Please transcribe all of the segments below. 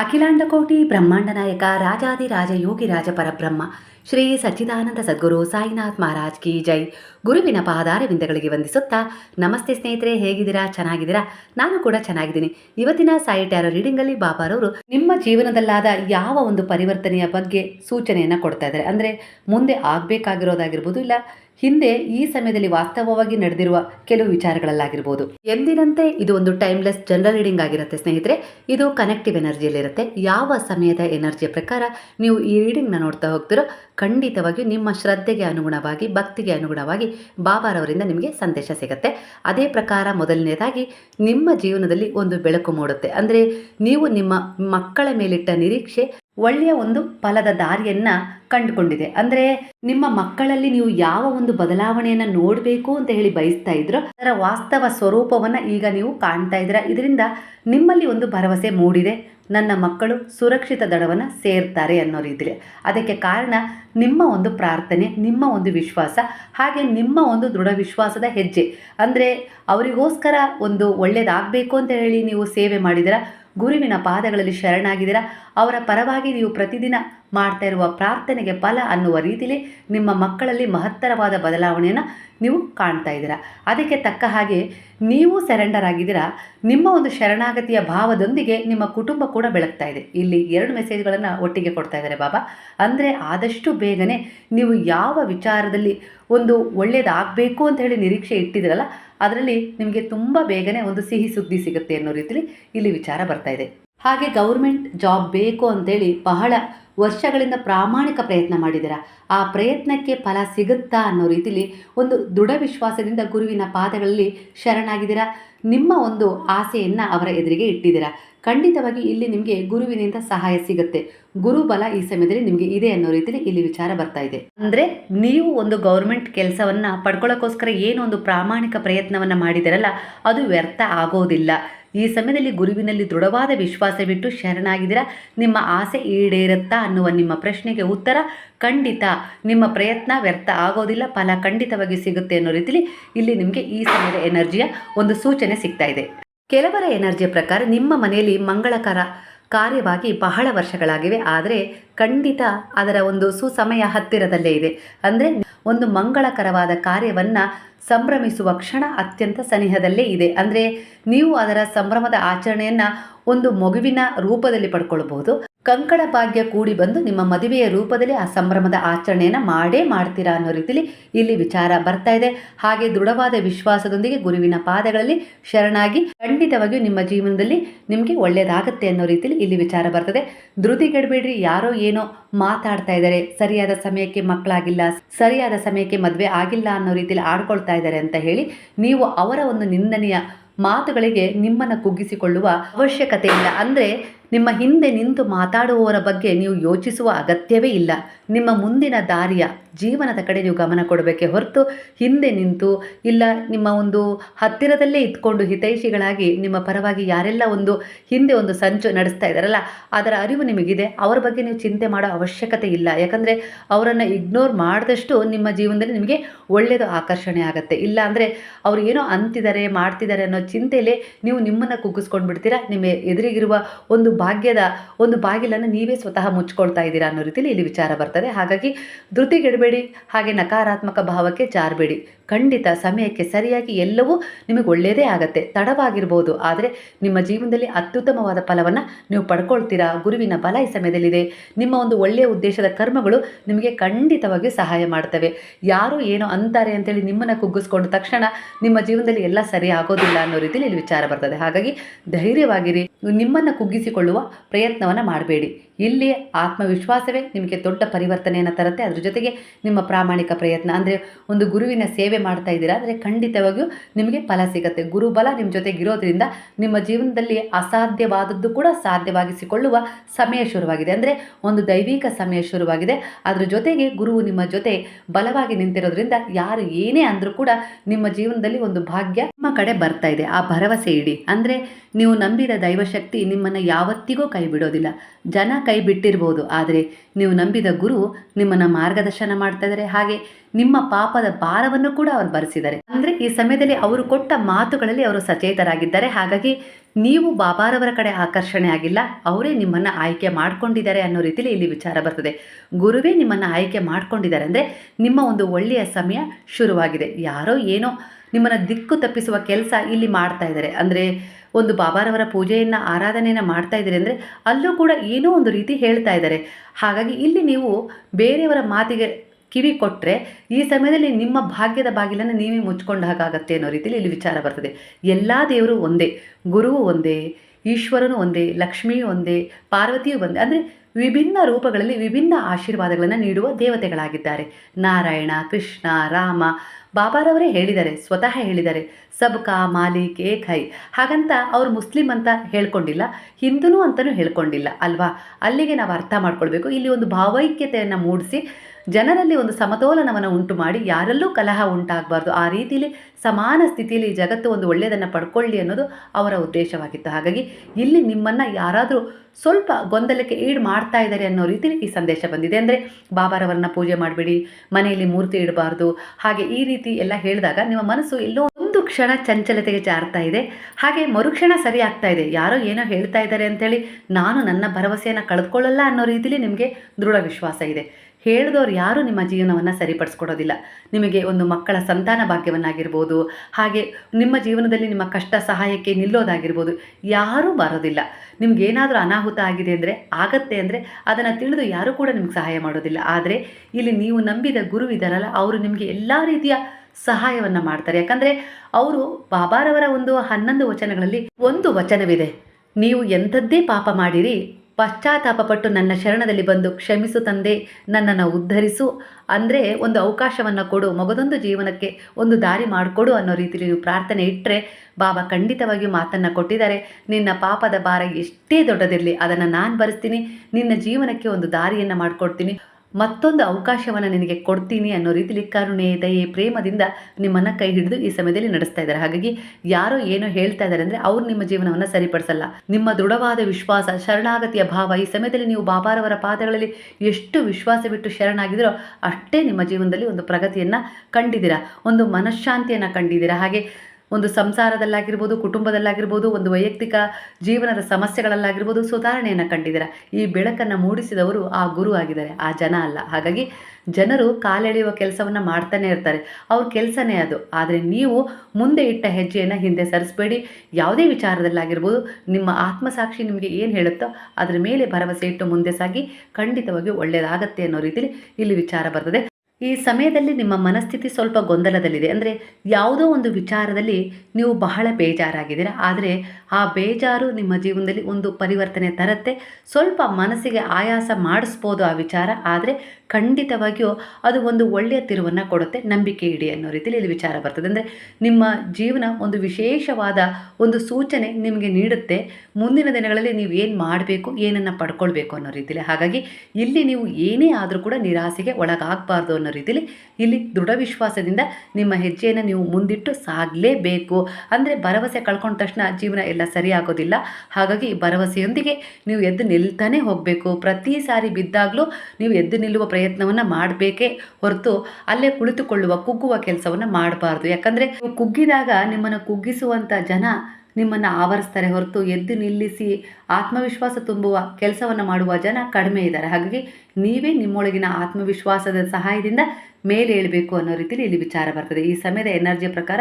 ಅಖಿಲಾಂಡ ಕೋಟಿ ಬ್ರಹ್ಮಾಂಡ ನಾಯಕ ರಾಜಾದಿರಾಜ ಯೋಗಿ ರಾಜ ಪರಬ್ರಹ್ಮ, ಶ್ರೀ ಸಚ್ಚಿದಾನಂದ ಸದ್ಗುರು ಸಾಯಿನಾಥ್ ಮಹಾರಾಜ್ ಕಿ ಜೈ. ಗುರುವಿನ ಪಾದಾರವಿಂದಗಳಿಗೆ ವಂದಿಸುತ್ತಾ, ನಮಸ್ತೆ ಸ್ನೇಹಿತರೆ, ಹೇಗಿದ್ದೀರಾ? ಚೆನ್ನಾಗಿದ್ದೀರಾ? ನಾನು ಕೂಡ ಚೆನ್ನಾಗಿದ್ದೀನಿ. ಇವತ್ತಿನ ಸಾಯಿ ಟ್ಯಾರೋ ರೀಡಿಂಗಲ್ಲಿ ಬಾಬಾರವರು ನಿಮ್ಮ ಜೀವನದಲ್ಲಾದ ಯಾವ ಒಂದು ಪರಿವರ್ತನೆಯ ಬಗ್ಗೆ ಸೂಚನೆಯನ್ನು ಕೊಡ್ತಾ ಇದ್ದಾರೆ. ಅಂದರೆ ಮುಂದೆ ಆಗಬೇಕಾಗಿರೋದಾಗಿರ್ಬೋದು, ಇಲ್ಲ ಹಿಂದೆ ಈ ಸಮಯದಲ್ಲಿ ವಾಸ್ತವವಾಗಿ ನಡೆದಿರುವ ಕೆಲವು ವಿಚಾರಗಳಲ್ಲಾಗಿರ್ಬೋದು. ಎಂದಿನಂತೆ ಇದು ಒಂದು ಟೈಮ್ಲೆಸ್ ಜನರಲ್ ರೀಡಿಂಗ್ ಆಗಿರುತ್ತೆ ಸ್ನೇಹಿತರೆ. ಇದು ಕನೆಕ್ಟಿವ್ ಎನರ್ಜಿಯಲ್ಲಿರುತ್ತೆ ಯಾವ ಸಮಯದ ಎನರ್ಜಿಯ ಪ್ರಕಾರ ನೀವು ಈ ರೀಡಿಂಗ್ನ ನೋಡ್ತಾ ಹೋಗ್ತಿರೋ, ಖಂಡಿತವಾಗಿಯೂ ನಿಮ್ಮ ಶ್ರದ್ಧೆಗೆ ಅನುಗುಣವಾಗಿ, ಭಕ್ತಿಗೆ ಅನುಗುಣವಾಗಿ ಬಾಬಾರವರಿಂದ ನಿಮಗೆ ಸಂದೇಶ ಸಿಗುತ್ತೆ. ಅದೇ ಪ್ರಕಾರ ಮೊದಲನೇದಾಗಿ ನಿಮ್ಮ ಜೀವನದಲ್ಲಿ ಒಂದು ಬೆಳಕು ಮೂಡುತ್ತೆ. ಅಂದರೆ ನೀವು ನಿಮ್ಮ ಮಕ್ಕಳ ಮೇಲಿಟ್ಟ ನಿರೀಕ್ಷೆ ಒಳ್ಳೆಯ ಒಂದು ಫಲದ ದಾರಿಯನ್ನ ಕಂಡುಕೊಂಡಿದೆ. ಅಂದರೆ ನಿಮ್ಮ ಮಕ್ಕಳಲ್ಲಿ ನೀವು ಯಾವ ಒಂದು ಬದಲಾವಣೆಯನ್ನು ನೋಡಬೇಕು ಅಂತ ಹೇಳಿ ಬಯಸ್ತಾ ಇದ್ರೋ, ಅದರ ವಾಸ್ತವ ಸ್ವರೂಪವನ್ನು ಈಗ ನೀವು ಕಾಣ್ತಾ ಇದ್ದೀರಾ. ಇದರಿಂದ ನಿಮ್ಮಲ್ಲಿ ಒಂದು ಭರವಸೆ ಮೂಡಿದೆ. ನನ್ನ ಮಕ್ಕಳು ಸುರಕ್ಷಿತ ದಡವನ್ನು ಸೇರ್ತಾರೆ ಅನ್ನೋ ರೀತಿಲಿ. ಅದಕ್ಕೆ ಕಾರಣ ನಿಮ್ಮ ಒಂದು ಪ್ರಾರ್ಥನೆ, ನಿಮ್ಮ ಒಂದು ವಿಶ್ವಾಸ, ಹಾಗೆ ನಿಮ್ಮ ಒಂದು ದೃಢ ವಿಶ್ವಾಸದ ಹೆಜ್ಜೆ. ಅಂದರೆ ಅವರಿಗೋಸ್ಕರ ಒಂದು ಒಳ್ಳೆಯದಾಗಬೇಕು ಅಂತ ಹೇಳಿ ನೀವು ಸೇವೆ ಮಾಡಿದಿರ ಗುರುವಿನ ಪಾದಗಳಲ್ಲಿ ಶರಣಾಗಿದ್ದೀರಾ? ಅವರ ಪರವಾಗಿ ನೀವು ಪ್ರತಿದಿನ ಮಾಡ್ತಾ ಇರುವ ಪ್ರಾರ್ಥನೆಗೆ ಫಲ ಅನ್ನುವ ರೀತಿಯಲ್ಲಿ ನಿಮ್ಮ ಮಕ್ಕಳಲ್ಲಿ ಮಹತ್ತರವಾದ ಬದಲಾವಣೆಯನ್ನು ನೀವು ಕಾಣ್ತಾ ಇದ್ದೀರಾ ಅದಕ್ಕೆ ತಕ್ಕ ಹಾಗೆ ನೀವು ಸೆರೆಂಡರ್ ಆಗಿದ್ದೀರಾ, ನಿಮ್ಮ ಒಂದು ಶರಣಾಗತಿಯ ಭಾವದೊಂದಿಗೆ ನಿಮ್ಮ ಕುಟುಂಬ ಕೂಡ ಬೆಳಗ್ತಾ ಇದೆ ಇಲ್ಲಿ ಎರಡು ಮೆಸೇಜ್ಗಳನ್ನು ಒಟ್ಟಿಗೆ ಕೊಡ್ತಾ ಇದ್ದಾರೆ ಬಾಬಾ. ಅಂದರೆ ಆದಷ್ಟು ಬೇಗನೆ ನೀವು ಯಾವ ವಿಚಾರದಲ್ಲಿ ಒಂದು ಒಳ್ಳೆಯದಾಗಬೇಕು ಅಂತ ಹೇಳಿ ನಿರೀಕ್ಷೆ ಇಟ್ಟಿದ್ದೀರಲ್ಲ, ಅದರಲ್ಲಿ ನಿಮಗೆ ತುಂಬ ಬೇಗನೆ ಒಂದು ಸಿಹಿ ಸುದ್ದಿ ಸಿಗುತ್ತೆ ಅನ್ನೋ ರೀತಿಯಲ್ಲಿ ಇಲ್ಲಿ ವಿಚಾರ ಬರ್ತಾ ಇದೆ ಹಾಗೆ ಗೌರ್ಮೆಂಟ್ ಜಾಬ್ ಬೇಕು ಅಂತೇಳಿ ಬಹಳ ವರ್ಷಗಳಿಂದ ಪ್ರಾಮಾಣಿಕ ಪ್ರಯತ್ನ ಮಾಡಿದ್ದೀರಾ? ಆ ಪ್ರಯತ್ನಕ್ಕೆ ಫಲ ಸಿಗುತ್ತಾ ಅನ್ನೋ ರೀತಿಲಿ ಒಂದು ದೃಢ ವಿಶ್ವಾಸದಿಂದ ಗುರುವಿನ ಪಾದಗಳಲ್ಲಿ ಶರಣಾಗಿದ್ದೀರಾ? ನಿಮ್ಮ ಒಂದು ಆಸೆಯನ್ನು ಅವರ ಎದುರಿಗೆ ಇಟ್ಟಿದ್ದೀರಾ? ಖಂಡಿತವಾಗಿ ಇಲ್ಲಿ ನಿಮಗೆ ಗುರುವಿನಿಂದ ಸಹಾಯ ಸಿಗುತ್ತೆ. ಗುರುಬಲ ಈ ಸಮಯದಲ್ಲಿ ನಿಮಗೆ ಇದೆ ಅನ್ನೋ ರೀತಿಯಲ್ಲಿ ಇಲ್ಲಿ ವಿಚಾರ ಬರ್ತಾ ಇದೆ. ಅಂದರೆ ನೀವು ಒಂದು ಗೌರ್ಮೆಂಟ್ ಕೆಲಸವನ್ನು ಪಡ್ಕೊಳ್ಳೋಕ್ಕೋಸ್ಕರ ಏನು ಒಂದು ಪ್ರಾಮಾಣಿಕ ಪ್ರಯತ್ನವನ್ನು ಮಾಡಿದಿರಲ್ಲ ಅದು ವ್ಯರ್ಥ ಆಗೋದಿಲ್ಲ. ಈ ಸಮಯದಲ್ಲಿ ಗುರುವಿನಲ್ಲಿ ದೃಢವಾದ ವಿಶ್ವಾಸವಿಟ್ಟು ಶರಣಾಗಿದ್ದೀರಾ? ನಿಮ್ಮ ಆಸೆ ಈಡೇರುತ್ತಾ ಅನ್ನುವ ನಿಮ್ಮ ಪ್ರಶ್ನೆಗೆ ಉತ್ತರ, ಖಂಡಿತ. ನಿಮ್ಮ ಪ್ರಯತ್ನ ವ್ಯರ್ಥ ಆಗೋದಿಲ್ಲ, ಫಲ ಖಂಡಿತವಾಗಿ ಸಿಗುತ್ತೆ ಅನ್ನೋ ರೀತಿಲಿ ಇಲ್ಲಿ ನಿಮಗೆ ಈ ಸಮಯದ ಎನರ್ಜಿಯ ಒಂದು ಸೂಚನೆ ಸಿಗ್ತಾ ಇದೆ. ಕೆಲವರ ಎನರ್ಜಿಯ ಪ್ರಕಾರ ನಿಮ್ಮ ಮನೆಯಲ್ಲಿ ಮಂಗಳಕರ ಕಾರ್ಯವಾಗಿ ಬಹಳ ವರ್ಷಗಳಾಗಿವೆ. ಆದರೆ ಖಂಡಿತ ಅದರ ಒಂದು ಸುಸಮಯ ಹತ್ತಿರದಲ್ಲೇ ಇದೆ. ಅಂದರೆ ಒಂದು ಮಂಗಳಕರವಾದ ಕಾರ್ಯವನ್ನು ಸಂಭ್ರಮಿಸುವ ಕ್ಷಣ ಅತ್ಯಂತ ಸನಿಹದಲ್ಲೇ ಇದೆ. ಅಂದರೆ ನೀವು ಅದರ ಸಂಭ್ರಮದ ಆಚರಣೆಯನ್ನು ಒಂದು ಮಗುವಿನ ರೂಪದಲ್ಲಿ ಪಡ್ಕೊಳ್ಬಹುದು. ಕಂಕಣ ಭಾಗ್ಯ ಕೂಡಿ ಬಂದು ನಿಮ್ಮ ಮದುವೆಯ ರೂಪದಲ್ಲಿ ಆ ಸಂಭ್ರಮದ ಆಚರಣೆಯನ್ನು ಮಾಡೇ ಮಾಡ್ತೀರಾ ಅನ್ನೋ ರೀತಿಯಲ್ಲಿ ಇಲ್ಲಿ ವಿಚಾರ ಬರ್ತಾ ಇದೆ. ಹಾಗೆ ದೃಢವಾದ ವಿಶ್ವಾಸದೊಂದಿಗೆ ಗುರುವಿನ ಪಾದಗಳಲ್ಲಿ ಶರಣಾಗಿ ಖಂಡಿತವಾಗಿಯೂ ನಿಮ್ಮ ಜೀವನದಲ್ಲಿ ನಿಮಗೆ ಒಳ್ಳೆಯದಾಗತ್ತೆ ಅನ್ನೋ ರೀತಿಯಲ್ಲಿ ಇಲ್ಲಿ ವಿಚಾರ ಬರ್ತದೆ. ಧೃತಿಗೆಡಬೇಡ್ರಿ ಯಾರೋ ಏನೋ ಮಾತಾಡ್ತಾ ಇದ್ದಾರೆ. ಸರಿಯಾದ ಸಮಯಕ್ಕೆ ಮಕ್ಕಳಾಗಿಲ್ಲ, ಸರಿಯಾದ ಸಮಯಕ್ಕೆ ಮದುವೆ ಆಗಿಲ್ಲ ಅನ್ನೋ ರೀತಿಯಲ್ಲಿ ಆಡ್ಕೊಳ್ತಾ ಇದ್ದಾರೆ ಅಂತ ಹೇಳಿ ನೀವು ಅವರ ಒಂದು ನಿಂದನೆಯ ಮಾತುಗಳಿಗೆ ನಿಮ್ಮನ್ನು ಕುಗ್ಗಿಸಿಕೊಳ್ಳುವ ಅವಶ್ಯಕತೆ ಇಲ್ಲ ಅಂದರೆ ನಿಮ್ಮ ಹಿಂದೆ ನಿಂತು ಮಾತಾಡುವವರ ಬಗ್ಗೆ ನೀವು ಯೋಚಿಸುವ ಅಗತ್ಯವೇ ಇಲ್ಲ. ನಿಮ್ಮ ಮುಂದಿನ ದಾರಿಯ ಜೀವನದ ಕಡೆ ನೀವು ಗಮನ ಕೊಡಬೇಕೆ ಹೊರತು ಹಿಂದೆ ನಿಂತು ಇಲ್ಲ, ನಿಮ್ಮ ಒಂದು ಹತ್ತಿರದಲ್ಲೇ ಇದ್ಕೊಂಡು ಹಿತೈಷಿಗಳಾಗಿ ನಿಮ್ಮ ಪರವಾಗಿ ಯಾರೆಲ್ಲ ಒಂದು ಹಿಂದೆ ಒಂದು ಸಂಚು ನಡೆಸ್ತಾ ಇದ್ದಾರಲ್ಲ, ಅದರ ಅರಿವು ನಿಮಗಿದೆ. ಅವರ ಬಗ್ಗೆ ನೀವು ಚಿಂತೆ ಮಾಡೋ ಅವಶ್ಯಕತೆ ಇಲ್ಲ. ಯಾಕಂದರೆ ಅವರನ್ನು ಇಗ್ನೋರ್ ಮಾಡಿದಷ್ಟು ನಿಮ್ಮ ಜೀವನದಲ್ಲಿ ನಿಮಗೆ ಒಳ್ಳೆಯದು ಆಕರ್ಷಣೆ ಆಗುತ್ತೆ. ಇಲ್ಲ ಅಂದರೆ ಅವ್ರು ಏನೋ ಅಂತಿದ್ದಾರೆ, ಮಾಡ್ತಿದ್ದಾರೆ ಅನ್ನೋ ಚಿಂತೆಯಲ್ಲೇ ನೀವು ನಿಮ್ಮನ್ನು ಕುಗ್ಗಿಸ್ಕೊಂಡು ಬಿಡ್ತೀರಾ ನಿಮ್ಮ ಎದುರಿಗಿರುವ ಒಂದು ಭಾಗ್ಯದ ಒಂದು ಬಾಗಿಲನ್ನು ನೀವೇ ಸ್ವತಃ ಮುಚ್ಕೊಳ್ತಾ ಇದ್ದೀರಾ ಅನ್ನೋ ರೀತಿಯಲ್ಲಿ ಇಲ್ಲಿ ವಿಚಾರ ಬರ್ತದೆ. ಹಾಗಾಗಿ ಧೃತಿಗೆಡಬೇಡಿ ಹಾಗೆ ನಕಾರಾತ್ಮಕ ಭಾವಕ್ಕೆ ಜಾರಬೇಡಿ. ಖಂಡಿತ ಸಮಯಕ್ಕೆ ಸರಿಯಾಗಿ ಎಲ್ಲವೂ ನಿಮಗೆ ಒಳ್ಳೆಯದೇ ಆಗುತ್ತೆ. ತಡವಾಗಿರ್ಬೋದು. ಆದರೆ ನಿಮ್ಮ ಜೀವನದಲ್ಲಿ ಅತ್ಯುತ್ತಮವಾದ ಫಲವನ್ನು ನೀವು ಪಡ್ಕೊಳ್ತೀರಾ? ಗುರುವಿನ ಬಲ ಈ ಸಮಯದಲ್ಲಿದೆ. ನಿಮ್ಮ ಒಂದು ಒಳ್ಳೆಯ ಉದ್ದೇಶದ ಕರ್ಮಗಳು ನಿಮಗೆ ಖಂಡಿತವಾಗಿ ಸಹಾಯ ಮಾಡ್ತವೆ. ಯಾರು ಏನೋ ಅಂತಾರೆ ಅಂತೇಳಿ ನಿಮ್ಮನ್ನು ಕುಗ್ಗಿಸ್ಕೊಂಡ ತಕ್ಷಣ ನಿಮ್ಮ ಜೀವನದಲ್ಲಿ ಎಲ್ಲ ಸರಿ ಆಗೋದಿಲ್ಲ ಅನ್ನೋ ರೀತಿಯಲ್ಲಿ ಇಲ್ಲಿ ವಿಚಾರ ಬರ್ತದೆ. ಹಾಗಾಗಿ ಧೈರ್ಯವಾಗಿರಿ. ನಿಮ್ಮನ್ನು ಕುಗ್ಗಿಸಿಕೊಳ್ಳುವ ಪ್ರಯತ್ನವನ್ನು ಮಾಡಬೇಡಿ. ಇಲ್ಲಿ ಆತ್ಮವಿಶ್ವಾಸವೇ ನಿಮಗೆ ದೊಡ್ಡ ಪರಿವರ್ತನೆಯನ್ನು ತರುತ್ತೆ. ಅದ್ರ ಜೊತೆಗೆ ನಿಮ್ಮ ಪ್ರಾಮಾಣಿಕ ಪ್ರಯತ್ನ, ಅಂದರೆ ಒಂದು ಗುರುವಿನ ಸೇವೆ ಮಾಡ್ತಾ ಇದ್ದೀರಾ, ಅಂದರೆ ಖಂಡಿತವಾಗಿಯೂ ನಿಮಗೆ ಫಲ ಸಿಗುತ್ತೆ. ಗುರುಬಲ ನಿಮ್ಮ ಜೊತೆಗಿರೋದ್ರಿಂದ ನಿಮ್ಮ ಜೀವನದಲ್ಲಿ ಅಸಾಧ್ಯವಾದದ್ದು ಕೂಡ ಸಾಧ್ಯವಾಗಿಸಿಕೊಳ್ಳುವ ಸಮಯ ಶುರುವಾಗಿದೆ. ಅಂದರೆ ಒಂದು ದೈವಿಕ ಸಮಯ ಶುರುವಾಗಿದೆ. ಅದ್ರ ಜೊತೆಗೆ ಗುರುವು ನಿಮ್ಮ ಜೊತೆ ಬಲವಾಗಿ ನಿಂತಿರೋದ್ರಿಂದ ಯಾರು ಏನೇ ಅಂದರೂ ಕೂಡ ನಿಮ್ಮ ಜೀವನದಲ್ಲಿ ಒಂದು ಭಾಗ್ಯ ನಿಮ್ಮ ಕಡೆ ಬರ್ತಾ ಇದೆ. ಆ ಭರವಸೆ ಇಡಿ. ಅಂದರೆ ನೀವು ನಂಬಿದ ದೈವಶಕ್ತಿ ನಿಮ್ಮನ್ನು ಯಾವತ್ತಿಗೂ ಕೈ ಬಿಡೋದಿಲ್ಲ. ಜನ ಕೈ ಬಿಟ್ಟಿರ್ಬೋದು. ಆದರೆ ನೀವು ನಂಬಿದ ಗುರು ನಿಮ್ಮನ್ನು ಮಾರ್ಗದರ್ಶನ ಮಾಡ್ತಾ ಇದ್ದಾರೆ. ಹಾಗೆ ನಿಮ್ಮ ಪಾಪದ ಭಾರವನ್ನು ಕೂಡ ಅವರು ಬರೆಸಿದ್ದಾರೆ. ಅಂದರೆ ಈ ಸಮಯದಲ್ಲಿ ಅವರು ಕೊಟ್ಟ ಮಾತುಗಳಲ್ಲಿ ಅವರು ಸಚೇತರಾಗಿದ್ದಾರೆ. ಹಾಗಾಗಿ ನೀವು ಬಾಬಾರವರ ಕಡೆ ಆಕರ್ಷಣೆ ಆಗಿಲ್ಲ. ಅವರೇ ನಿಮ್ಮನ್ನು ಆಯ್ಕೆ ಮಾಡ್ಕೊಂಡಿದ್ದಾರೆ ಅನ್ನೋ ರೀತಿಯಲ್ಲಿ ಇಲ್ಲಿ ವಿಚಾರ ಬರ್ತದೆ. ಗುರುವೇ ನಿಮ್ಮನ್ನು ಆಯ್ಕೆ ಮಾಡ್ಕೊಂಡಿದ್ದಾರೆ ಅಂದರೆ ನಿಮ್ಮ ಒಂದು ಒಳ್ಳೆಯ ಸಮಯ ಶುರುವಾಗಿದೆ. ಯಾರೋ ಏನೋ ನಿಮ್ಮನ್ನು ದಿಕ್ಕು ತಪ್ಪಿಸುವ ಕೆಲಸ ಇಲ್ಲಿ ಮಾಡ್ತಾ ಇದ್ದಾರೆ. ಅಂದರೆ ಒಂದು ಬಾಬಾರವರ ಪೂಜೆಯನ್ನು, ಆರಾಧನೆಯನ್ನು ಮಾಡ್ತಾ ಇದ್ದೀರಿ ಅಂದರೆ ಅಲ್ಲೂ ಕೂಡ ಏನೋ ಒಂದು ರೀತಿ ಹೇಳ್ತಾ ಇದ್ದಾರೆ. ಹಾಗಾಗಿ ಇಲ್ಲಿ ನೀವು ಬೇರೆಯವರ ಮಾತಿಗೆ ಕಿವಿ ಕೊಟ್ಟರೆ ಈ ಸಮಯದಲ್ಲಿ ನಿಮ್ಮ ಭಾಗ್ಯದ ಬಾಗಿಲನ್ನು ನೀವೇ ಮುಚ್ಕೊಂಡ ಹಾಗಾಗತ್ತೆ ಅನ್ನೋ ರೀತಿಯಲ್ಲಿ ಇಲ್ಲಿ ವಿಚಾರ ಬರ್ತದೆ. ಎಲ್ಲ ದೇವರು ಒಂದೇ, ಗುರುವು ಒಂದೇ, ಈಶ್ವರನು ಒಂದೇ, ಲಕ್ಷ್ಮಿಯೂ ಒಂದೇ, ಪಾರ್ವತಿಯೂ ಒಂದೇ. ಅಂದರೆ ವಿಭಿನ್ನ ರೂಪಗಳಲ್ಲಿ ವಿಭಿನ್ನ ಆಶೀರ್ವಾದಗಳನ್ನು ನೀಡುವ ದೇವತೆಗಳಾಗಿದ್ದಾರೆ. ನಾರಾಯಣ, ಕೃಷ್ಣ, ರಾಮ ಬಾಬಾರವರೇ ಹೇಳಿದ್ದಾರೆ ಸ್ವತಃ ಹೇಳಿದ್ದಾರೆ ಸಬ್ಕಾ, ಮಾಲಿಕ್ ಹೈ ಹಾಗಂತ ಅವರು ಮುಸ್ಲಿಂ ಅಂತ ಹೇಳ್ಕೊಂಡಿಲ್ಲ ಹಿಂದೂ ಅಂತಲೂ ಹೇಳ್ಕೊಂಡಿಲ್ಲ, ಅಲ್ವಾ? ಅಲ್ಲಿಗೆ ನಾವು ಅರ್ಥ ಮಾಡ್ಕೊಳ್ಬೇಕು. ಇಲ್ಲಿ ಒಂದು ಭಾವೈಕ್ಯತೆಯನ್ನು ಮೂಡಿಸಿ ಜನರಲ್ಲಿ ಒಂದು ಸಮತೋಲನವನ್ನು ಉಂಟು ಮಾಡಿ ಯಾರಲ್ಲೂ ಕಲಹ ಉಂಟಾಗಬಾರ್ದು. ಆ ರೀತಿಯಲ್ಲಿ ಸಮಾನ ಸ್ಥಿತಿಯಲ್ಲಿ ಜಗತ್ತು ಒಂದು ಒಳ್ಳೆಯದನ್ನು ಪಡ್ಕೊಳ್ಳಿ ಅನ್ನೋದು ಅವರ ಉದ್ದೇಶವಾಗಿತ್ತು. ಹಾಗಾಗಿ ಇಲ್ಲಿ ನಿಮ್ಮನ್ನು ಯಾರಾದರೂ ಸ್ವಲ್ಪ ಗೊಂದಲಕ್ಕೆ ಈಡು ಮಾಡ್ತಾ ಇದ್ದಾರೆ ಅನ್ನೋ ರೀತಿಯಲ್ಲಿ ಈ ಸಂದೇಶ ಬಂದಿದೆ. ಅಂದರೆ ಬಾಬಾರವರನ್ನ ಪೂಜೆ ಮಾಡಬೇಡಿ, ಮನೆಯಲ್ಲಿ ಮೂರ್ತಿ ಇಡಬಾರ್ದು. ಹಾಗೆ ಈ ರೀತಿ ಎಲ್ಲ ಹೇಳಿದಾಗ ನಿಮ್ಮ ಮನಸ್ಸು ಎಲ್ಲೋ ಒಂದು ಕ್ಷಣ ಚಂಚಲತೆಗೆ ಜಾರ್ತಾ ಇದೆ. ಹಾಗೆ ಮರುಕ್ಷಣ ಸರಿ ಆಗ್ತಾ ಇದೆ. ಯಾರೋ ಏನೋ ಹೇಳ್ತಾ ಇದ್ದಾರೆ ಅಂತೇಳಿ ನಾನು ನನ್ನ ಭರವಸೆಯನ್ನು ಕಳೆದುಕೊಳ್ಳಲ್ಲ ಅನ್ನೋ ರೀತಿಯಲ್ಲಿ ನಿಮಗೆ ದೃಢ ವಿಶ್ವಾಸ ಇದೆ. ಹೇಳಿದವ್ರು ಯಾರೂ ನಿಮ್ಮ ಜೀವನವನ್ನು ಸರಿಪಡಿಸ್ಕೊಡೋದಿಲ್ಲ. ನಿಮಗೆ ಒಂದು ಮಕ್ಕಳ ಸಂತಾನ ಭಾಗ್ಯವನ್ನಾಗಿರ್ಬೋದು, ಹಾಗೆ ನಿಮ್ಮ ಜೀವನದಲ್ಲಿ ನಿಮ್ಮ ಕಷ್ಟ ಸಹಾಯಕ್ಕೆ ನಿಲ್ಲೋದಾಗಿರ್ಬೋದು, ಯಾರೂ ಬರೋದಿಲ್ಲ. ನಿಮ್ಗೇನಾದರೂ ಅನಾಹುತ ಆಗಿದೆ ಅಂದರೆ, ಆಗತ್ತೆ ಅಂದರೆ ಅದನ್ನು ತಿಳಿದು ಯಾರೂ ಕೂಡ ನಿಮ್ಗೆ ಸಹಾಯ ಮಾಡೋದಿಲ್ಲ. ಆದರೆ ಇಲ್ಲಿ ನೀವು ನಂಬಿದ ಗುರು ಇದ್ದಾರಲ್ಲ ಅವರು ನಿಮಗೆ ಎಲ್ಲ ರೀತಿಯ ಸಹಾಯವನ್ನು ಮಾಡ್ತಾರೆ. ಯಾಕಂದರೆ ಅವರು ಬಾಬಾರವರ ಒಂದು ಹನ್ನೊಂದು ವಚನಗಳಲ್ಲಿ ಒಂದು ವಚನವಿದೆ, ನೀವು ಎಂಥದ್ದೇ ಪಾಪ ಮಾಡಿರಿ ಪಶ್ಚಾತ್ತಾಪಪಟ್ಟು ನನ್ನ ಶರಣದಲ್ಲಿ ಬಂದು ಕ್ಷಮಿಸು ತಂದೆ, ನನ್ನನ್ನು ಉದ್ಧರಿಸು. ಅಂದರೆ ಒಂದು ಅವಕಾಶವನ್ನು ಕೊಡು, ಮಗದೊಂದು ಜೀವನಕ್ಕೆ ಒಂದು ದಾರಿ ಮಾಡಿಕೊಡು ಅನ್ನೋ ರೀತಿಯಲ್ಲಿ ನೀವು ಪ್ರಾರ್ಥನೆ ಇಟ್ಟರೆ ಬಾಬಾ ಖಂಡಿತವಾಗಿಯೂ ಮಾತನ್ನು ಕೊಟ್ಟಿದ್ದಾರೆ. ನಿನ್ನ ಪಾಪದ ಭಾರ ಎಷ್ಟೇ ದೊಡ್ಡದಿರಲಿ, ಅದನ್ನು ನಾನು ಭರಿಸ್ತೀನಿ. ನಿನ್ನ ಜೀವನಕ್ಕೆ ಒಂದು ದಾರಿಯನ್ನು ಮಾಡಿಕೊಡ್ತೀನಿ. ಮತ್ತೊಂದು ಅವಕಾಶವನ್ನು ನಿನಗೆ ಕೊಡ್ತೀನಿ ಅನ್ನೋ ರೀತಿಲಿ ಕರುಣೆ, ದಯೆ, ಪ್ರೇಮದಿಂದ ನಿಮ್ಮನ್ನು ಕೈ ಹಿಡಿದು ಈ ಸಮಯದಲ್ಲಿ ನಡೆಸ್ತಾ ಇದ್ದಾರೆ. ಹಾಗಾಗಿ ಯಾರೋ ಏನೋ ಹೇಳ್ತಾ ಇದ್ದಾರೆ ಅಂದರೆ ಅವ್ರು ನಿಮ್ಮ ಜೀವನವನ್ನು ಸರಿಪಡಿಸಲ್ಲ. ನಿಮ್ಮ ದೃಢವಾದ ವಿಶ್ವಾಸ, ಶರಣಾಗತಿಯ ಭಾವ, ಈ ಸಮಯದಲ್ಲಿ ನೀವು ಬಾಬಾರವರ ಪಾದಗಳಲ್ಲಿ ಎಷ್ಟು ವಿಶ್ವಾಸ ಬಿಟ್ಟು ಶರಣಾಗಿದ್ದೀರೋ ಅಷ್ಟೇ ನಿಮ್ಮ ಜೀವನದಲ್ಲಿ ಒಂದು ಪ್ರಗತಿಯನ್ನು ಕಂಡಿದ್ದೀರಾ? ಒಂದು ಮನಃಶಾಂತಿಯನ್ನು ಕಂಡಿದ್ದೀರಾ? ಹಾಗೆ ಒಂದು ಸಂಸಾರದಲ್ಲಾಗಿರ್ಬೋದು, ಕುಟುಂಬದಲ್ಲಾಗಿರ್ಬೋದು, ಒಂದು ವೈಯಕ್ತಿಕ ಜೀವನದ ಸಮಸ್ಯೆಗಳಲ್ಲಾಗಿರ್ಬೋದು ಸುಧಾರಣೆಯನ್ನು ಕಂಡಿದ್ದೀರಾ. ಈ ಬೆಳಕನ್ನು ಮೂಡಿಸಿದವರು ಆ ಗುರು ಆಗಿದ್ದಾರೆ, ಆ ಜನ ಅಲ್ಲ. ಹಾಗಾಗಿ ಜನರು ಕಾಲೆಳೆಯುವ ಕೆಲಸವನ್ನು ಮಾಡ್ತಾನೆ ಇರ್ತಾರೆ. ಅವ್ರ ಕೆಲಸನೇ ಅದು. ಆದರೆ ನೀವು ಮುಂದೆ ಇಟ್ಟ ಹೆಜ್ಜೆಯನ್ನು ಹಿಂದೆ ಸರಿಸಬೇಡಿ. ಯಾವುದೇ ವಿಚಾರದಲ್ಲಾಗಿರ್ಬೋದು, ನಿಮ್ಮ ಆತ್ಮಸಾಕ್ಷಿ ನಿಮಗೆ ಏನು ಹೇಳುತ್ತೋ ಅದರ ಮೇಲೆ ಭರವಸೆ ಇಟ್ಟು ಮುಂದೆ ಸಾಗಿ ಖಂಡಿತವಾಗಿ ಒಳ್ಳೆಯದಾಗತ್ತೆ ಅನ್ನೋ ರೀತಿಯಲ್ಲಿ ಇಲ್ಲಿ ವಿಚಾರ ಬರ್ತದೆ. ಈ ಸಮಯದಲ್ಲಿ ನಿಮ್ಮ ಮನಸ್ಥಿತಿ ಸ್ವಲ್ಪ ಗೊಂದಲದಲ್ಲಿದೆ. ಅಂದರೆ ಯಾವುದೋ ಒಂದು ವಿಚಾರದಲ್ಲಿ ನೀವು ಬಹಳ ಬೇಜಾರಾಗಿದ್ದೀರಾ. ಆದರೆ ಆ ಬೇಜಾರು ನಿಮ್ಮ ಜೀವನದಲ್ಲಿ ಒಂದು ಪರಿವರ್ತನೆ ತರುತ್ತೆ. ಸ್ವಲ್ಪ ಮನಸ್ಸಿಗೆ ಆಯಾಸ ಮಾಡಿಸ್ಬೋದು ಆ ವಿಚಾರ. ಆದರೆ ಖಂಡಿತವಾಗಿಯೂ ಅದು ಒಂದು ಒಳ್ಳೆಯ ತಿರುವನ್ನು ಕೊಡುತ್ತೆ. ನಂಬಿಕೆ ಇಡಿ ಅನ್ನೋ ರೀತಿಯಲ್ಲಿ ಇಲ್ಲಿ ವಿಚಾರ ಬರ್ತದೆ. ಅಂದರೆ ನಿಮ್ಮ ಜೀವನ ಒಂದು ವಿಶೇಷವಾದ ಒಂದು ಸೂಚನೆ ನಿಮಗೆ ನೀಡುತ್ತೆ. ಮುಂದಿನ ದಿನಗಳಲ್ಲಿ ನೀವು ಏನು ಮಾಡಬೇಕು, ಏನನ್ನು ಪಡ್ಕೊಳ್ಬೇಕು ಅನ್ನೋ ರೀತಿಯಲ್ಲಿ ಹಾಗಾಗಿ ಇಲ್ಲಿ ನೀವು ಏನೇ ಆದರೂ ಕೂಡ ನಿರಾಸೆಗೆ ಒಳಗಾಗಬಾರ್ದು ಅನ್ನೋ ರೀತಿಯಲ್ಲಿ ಇಲ್ಲಿ ದೃಢ ವಿಶ್ವಾಸದಿಂದ ನಿಮ್ಮ ಹೆಜ್ಜೆಯನ್ನು ನೀವು ಮುಂದಿಟ್ಟು ಸಾಗಲೇಬೇಕು. ಅಂದರೆ ಭರವಸೆ ಕಳ್ಕೊಂಡ ತಕ್ಷಣ ಜೀವನ ಎಲ್ಲ ಸರಿಯಾಗೋದಿಲ್ಲ ಹಾಗಾಗಿ ಭರವಸೆಯೊಂದಿಗೆ ನೀವು ಎದ್ದು ನಿಲ್ತಾನೆ ಹೋಗಬೇಕು. ಪ್ರತಿ ಸಾರಿ ಬಿದ್ದಾಗಲೂ ನೀವು ಎದ್ದು ನಿಲ್ಲುವ ಪ್ರಯತ್ನವನ್ನು ಮಾಡಬೇಕೇ ಹೊರತು ಅಲ್ಲೇ ಕುಳಿತುಕೊಳ್ಳುವ ಕುಗ್ಗುವ ಕೆಲಸವನ್ನು ಮಾಡಬಾರ್ದು. ಯಾಕಂದರೆ ಕುಗ್ಗಿದಾಗ ನಿಮ್ಮನ್ನು ಕುಗ್ಗಿಸುವಂಥ ಜನ ನಿಮ್ಮನ್ನು ಆವರಿಸ್ತಾರೆ ಹೊರತು ಎದ್ದು ನಿಲ್ಲಿಸಿ ಆತ್ಮವಿಶ್ವಾಸ ತುಂಬುವ ಕೆಲಸವನ್ನು ಮಾಡುವ ಜನ ಕಡಿಮೆ ಇದ್ದಾರೆ. ಹಾಗಾಗಿ ನೀವೇ ನಿಮ್ಮೊಳಗಿನ ಆತ್ಮವಿಶ್ವಾಸದ ಸಹಾಯದಿಂದ ಮೇಲೆ ಏಳಬೇಕು ಅನ್ನೋ ರೀತಿಯಲ್ಲಿ ಇಲ್ಲಿ ವಿಚಾರ ಬರ್ತದೆ. ಈ ಸಮಯದ ಎನರ್ಜಿಯ ಪ್ರಕಾರ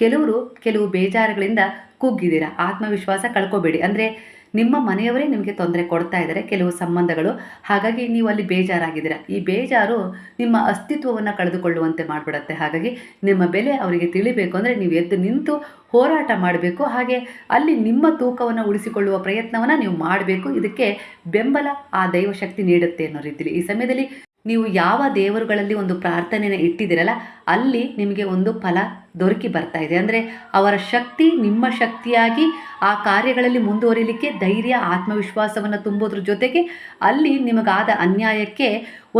ಕೆಲವರು ಕೆಲವು ಬೇಜಾರುಗಳಿಂದ ಕುಗ್ಗಿದ್ದೀರಾ? ಆತ್ಮವಿಶ್ವಾಸ ಕಳ್ಕೊಬೇಡಿ. ಅಂದರೆ ನಿಮ್ಮ ಮನೆಯವರೇ ನಿಮಗೆ ತೊಂದರೆ ಕೊಡ್ತಾ ಇದ್ದಾರೆ, ಕೆಲವು ಸಂಬಂಧಗಳು. ಹಾಗಾಗಿ ನೀವು ಅಲ್ಲಿ ಬೇಜಾರಾಗಿದ್ದೀರ? ಈ ಬೇಜಾರು ನಿಮ್ಮ ಅಸ್ತಿತ್ವವನ್ನು ಕಳೆದುಕೊಳ್ಳುವಂತೆ ಮಾಡಿಬಿಡತ್ತೆ. ಹಾಗಾಗಿ ನಿಮ್ಮ ಬೆಲೆ ಅವರಿಗೆ ತಿಳಿಬೇಕು ಅಂದರೆ ನೀವು ಎದ್ದು ನಿಂತು ಹೋರಾಟ ಮಾಡಬೇಕು. ಹಾಗೆ ಅಲ್ಲಿ ನಿಮ್ಮ ತೂಕವನ್ನು ಉಳಿಸಿಕೊಳ್ಳುವ ಪ್ರಯತ್ನವನ್ನು ನೀವು ಮಾಡಬೇಕು. ಇದಕ್ಕೆ ಬೆಂಬಲ ಆ ದೈವಶಕ್ತಿ ನೀಡುತ್ತೆ ಅನ್ನೋ ರೀತಿಯಲ್ಲಿ ಈ ಸಮಯದಲ್ಲಿ ನೀವು ಯಾವ ದೇವರುಗಳಲ್ಲಿ ಒಂದು ಪ್ರಾರ್ಥನೆಯನ್ನು ಇಟ್ಟಿದ್ದೀರಲ್ಲ, ಅಲ್ಲಿ ನಿಮಗೆ ಒಂದು ಫಲ ದೊರಕಿ ಬರ್ತಾ ಇದೆ. ಅಂದರೆ ಅವರ ಶಕ್ತಿ ನಿಮ್ಮ ಶಕ್ತಿಯಾಗಿ ಆ ಕಾರ್ಯಗಳಲ್ಲಿ ಮುಂದುವರಿಲಿಕ್ಕೆ ಧೈರ್ಯ, ಆತ್ಮವಿಶ್ವಾಸವನ್ನು ತುಂಬೋದ್ರ ಜೊತೆಗೆ ಅಲ್ಲಿ ನಿಮಗಾದ ಅನ್ಯಾಯಕ್ಕೆ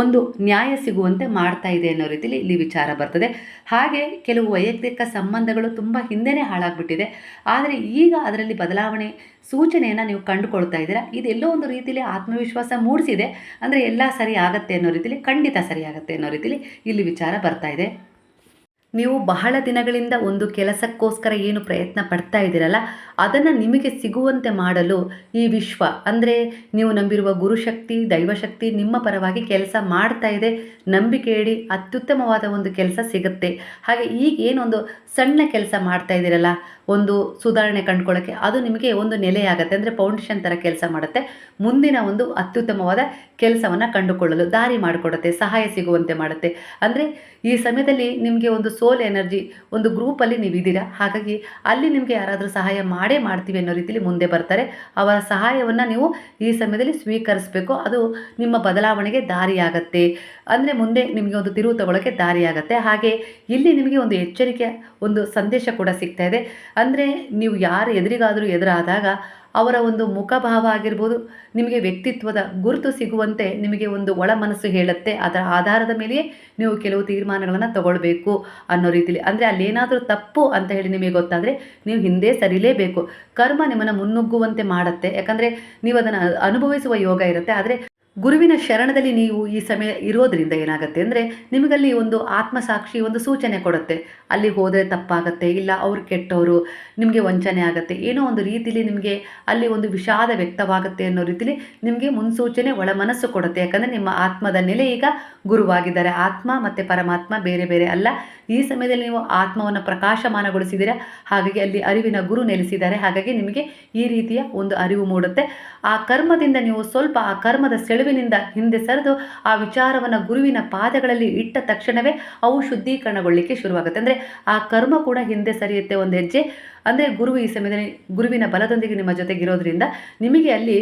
ಒಂದು ನ್ಯಾಯ ಸಿಗುವಂತೆ ಮಾಡ್ತಾ ಇದೆ ಅನ್ನೋ ರೀತಿಯಲ್ಲಿ ಇಲ್ಲಿ ವಿಚಾರ ಬರ್ತದೆ. ಹಾಗೆ ಕೆಲವು ವೈಯಕ್ತಿಕ ಸಂಬಂಧಗಳು ತುಂಬ ಹಿಂದೆನೇ ಹಾಳಾಗ್ಬಿಟ್ಟಿದೆ. ಆದರೆ ಈಗ ಅದರಲ್ಲಿ ಬದಲಾವಣೆ ಸೂಚನೆಯನ್ನು ನೀವು ಕಂಡುಕೊಳ್ತಾ ಇದ್ದೀರಾ? ಇದೆಲ್ಲೋ ಒಂದು ರೀತಿಯಲ್ಲಿ ಆತ್ಮವಿಶ್ವಾಸ ಮೂಡಿಸಿದೆ. ಅಂದರೆ ಎಲ್ಲ ಸರಿ ಆಗತ್ತೆ ಅನ್ನೋ ರೀತಿಯಲ್ಲಿ ಖಂಡಿತ ಸರಿ ಆಗತ್ತೆ ಅನ್ನೋ ರೀತಿಯಲ್ಲಿ ಇಲ್ಲಿ ವಿಚಾರ ಬರ್ತಾ ಇದೆ. ನೀವು ಬಹಳ ದಿನಗಳಿಂದ ಒಂದು ಕೆಲಸಕ್ಕೋಸ್ಕರ ಏನು ಪ್ರಯತ್ನ ಪಡ್ತಾ ಇದ್ದೀರಲ್ಲ ಅದನ್ನು ನಿಮಗೆ ಸಿಗುವಂತೆ ಮಾಡಲು ಈ ವಿಶ್ವ, ಅಂದರೆ ನೀವು ನಂಬಿರುವ ಗುರುಶಕ್ತಿ, ದೈವಶಕ್ತಿ ನಿಮ್ಮ ಪರವಾಗಿ ಕೆಲಸ ಮಾಡ್ತಾ ಇದೆ, ನಂಬಿಕೆ ಇಡಿ ಅತ್ಯುತ್ತಮವಾದ ಒಂದು ಕೆಲಸ ಸಿಗುತ್ತೆ. ಹಾಗೆ ಈಗ ಏನೊಂದು ಸಣ್ಣ ಕೆಲಸ ಮಾಡ್ತಾ ಇದ್ದೀರಲ್ಲ, ಒಂದು ಸುಧಾರಣೆ ಕಂಡುಕೊಳ್ಳೋಕ್ಕೆ ಅದು ನಿಮಗೆ ಒಂದು ನೆಲೆಯಾಗತ್ತೆ, ಅಂದರೆ ಫೌಂಡೇಶನ್ ಥರ ಕೆಲಸ ಮಾಡುತ್ತೆ. ಮುಂದಿನ ಒಂದು ಅತ್ಯುತ್ತಮವಾದ ಕೆಲಸವನ್ನು ಕಂಡುಕೊಳ್ಳಲು, ದಾರಿ ಮಾಡಿಕೊಡುತ್ತೆ, ಸಹಾಯ ಸಿಗುವಂತೆ ಮಾಡುತ್ತೆ. ಅಂದರೆ ಈ ಸಮಯದಲ್ಲಿ ನಿಮಗೆ ಒಂದು ಸೋಲ್ ಎನರ್ಜಿ, ಒಂದು ಗ್ರೂಪಲ್ಲಿ ನೀವು ಇದ್ದೀರಾ ಹಾಗಾಗಿ ಅಲ್ಲಿ ನಿಮಗೆ ಯಾರಾದರೂ ಸಹಾಯ ಮಾಡೇ ಮಾಡ್ತೀವಿ ಅನ್ನೋ ರೀತಿಯಲ್ಲಿ ಮುಂದೆ ಬರ್ತಾರೆ. ಅವರ ಸಹಾಯವನ್ನು ನೀವು ಈ ಸಮಯದಲ್ಲಿ ಸ್ವೀಕರಿಸಬೇಕು. ಅದು ನಿಮ್ಮ ಬದಲಾವಣೆಗೆ ದಾರಿಯಾಗತ್ತೆ. ಅಂದರೆ ಮುಂದೆ ನಿಮಗೆ ಒಂದು ತಿರುವು ತಗೊಳ್ಳೋಕ್ಕೆ ದಾರಿಯಾಗತ್ತೆ. ಹಾಗೆ ಇಲ್ಲಿ ನಿಮಗೆ ಒಂದು ಎಚ್ಚರಿಕೆ, ಒಂದು ಸಂದೇಶ ಕೂಡ ಸಿಗ್ತಾ ಇದೆ. ಅಂದರೆ ನೀವು ಯಾರು ಎದುರಿಗಾದರೂ ಎದುರಾದಾಗ ಅವರ ಒಂದು ಮುಖಭಾವ ಆಗಿರ್ಬೋದು, ನಿಮಗೆ ವ್ಯಕ್ತಿತ್ವದ ಗುರುತು ಸಿಗುವಂತೆ ನಿಮಗೆ ಒಂದು ಒಳ ಮನಸ್ಸು ಹೇಳುತ್ತೆ, ಅದರ ಆಧಾರದ ಮೇಲೆಯೇ ನೀವು ಕೆಲವು ತೀರ್ಮಾನಗಳನ್ನು ತಗೊಳ್ಬೇಕು ಅನ್ನೋ ರೀತಿಲಿ. ಅಂದರೆ ಅಲ್ಲೇನಾದರೂ ತಪ್ಪು ಅಂತ ಹೇಳಿ ನಿಮಗೆ ಗೊತ್ತಾದರೆ ನೀವು ಹಿಂದೆ ಸರಿಲೇಬೇಕು. ಕರ್ಮ ನಿಮ್ಮನ್ನು ಮುನ್ನುಗ್ಗುವಂತೆ ಮಾಡುತ್ತೆ. ಯಾಕಂದರೆ ನೀವು ಅದನ್ನು ಅನುಭವಿಸುವ ಯೋಗ ಇರುತ್ತೆ, ಆದರೆ ಗುರುವಿನ ಶರಣದಲ್ಲಿ ನೀವು ಈ ಸಮಯ ಇರೋದ್ರಿಂದ ಏನಾಗುತ್ತೆ ಅಂದರೆ ನಿಮಗಲ್ಲಿ ಒಂದು ಆತ್ಮಸಾಕ್ಷಿ, ಒಂದು ಸೂಚನೆ ಕೊಡುತ್ತೆ. ಅಲ್ಲಿ ಹೋದರೆ ತಪ್ಪಾಗತ್ತೆ, ಇಲ್ಲ ಅವ್ರು ಕೆಟ್ಟವರು, ನಿಮಗೆ ವಂಚನೆ ಆಗುತ್ತೆ. ಏನೋ ಒಂದು ರೀತಿಲಿ ನಿಮಗೆ ಅಲ್ಲಿ ಒಂದು ವಿಷಾದ ವ್ಯಕ್ತವಾಗುತ್ತೆ ಅನ್ನೋ ರೀತಿಲಿ ನಿಮಗೆ ಮುನ್ಸೂಚನೆ ಒಳ ಮನಸ್ಸು ಕೊಡುತ್ತೆ. ಯಾಕಂದರೆ ನಿಮ್ಮ ಆತ್ಮದ ನೆಲೆ ಈಗ ಗುರುವಾಗಿದ್ದಾರೆ. ಆತ್ಮ ಮತ್ತು ಪರಮಾತ್ಮ ಬೇರೆ ಬೇರೆ ಅಲ್ಲ. ಈ ಸಮಯದಲ್ಲಿ ನೀವು ಆತ್ಮವನ್ನು ಪ್ರಕಾಶಮಾನಗೊಳಿಸಿದ್ದೀರಾ? ಹಾಗಾಗಿ ಅಲ್ಲಿ ಅರಿವಿನ ಗುರು ನೆಲೆಸಿದ್ದಾರೆ. ಹಾಗಾಗಿ ನಿಮಗೆ ಈ ರೀತಿಯ ಒಂದು ಅರಿವು ಮೂಡುತ್ತೆ. ಆ ಕರ್ಮದಿಂದ ನೀವು ಸ್ವಲ್ಪ ಆ ಕರ್ಮದ ಸೆಳುವಿನಿಂದ ಹಿಂದೆ ಸರಿದು ಆ ವಿಚಾರವನ್ನು ಗುರುವಿನ ಪಾದಗಳಲ್ಲಿ ಇಟ್ಟ ತಕ್ಷಣವೇ ಅವು ಶುದ್ಧೀಕರಣಗೊಳ್ಳಿಕ್ಕೆ ಶುರುವಾಗುತ್ತೆ. ಅಂದರೆ ಆ ಕರ್ಮ ಕೂಡ ಹಿಂದೆ ಸರಿಯುತ್ತೆ ಒಂದು ಹೆಜ್ಜೆ. ಅಂದರೆ ಗುರು ಈ ಸಮಯದಲ್ಲಿ ಗುರುವಿನ ಬಲದೊಂದಿಗೆ ನಿಮ್ಮ ಜೊತೆಗಿರೋದ್ರಿಂದ ನಿಮಗೆ ಅಲ್ಲಿ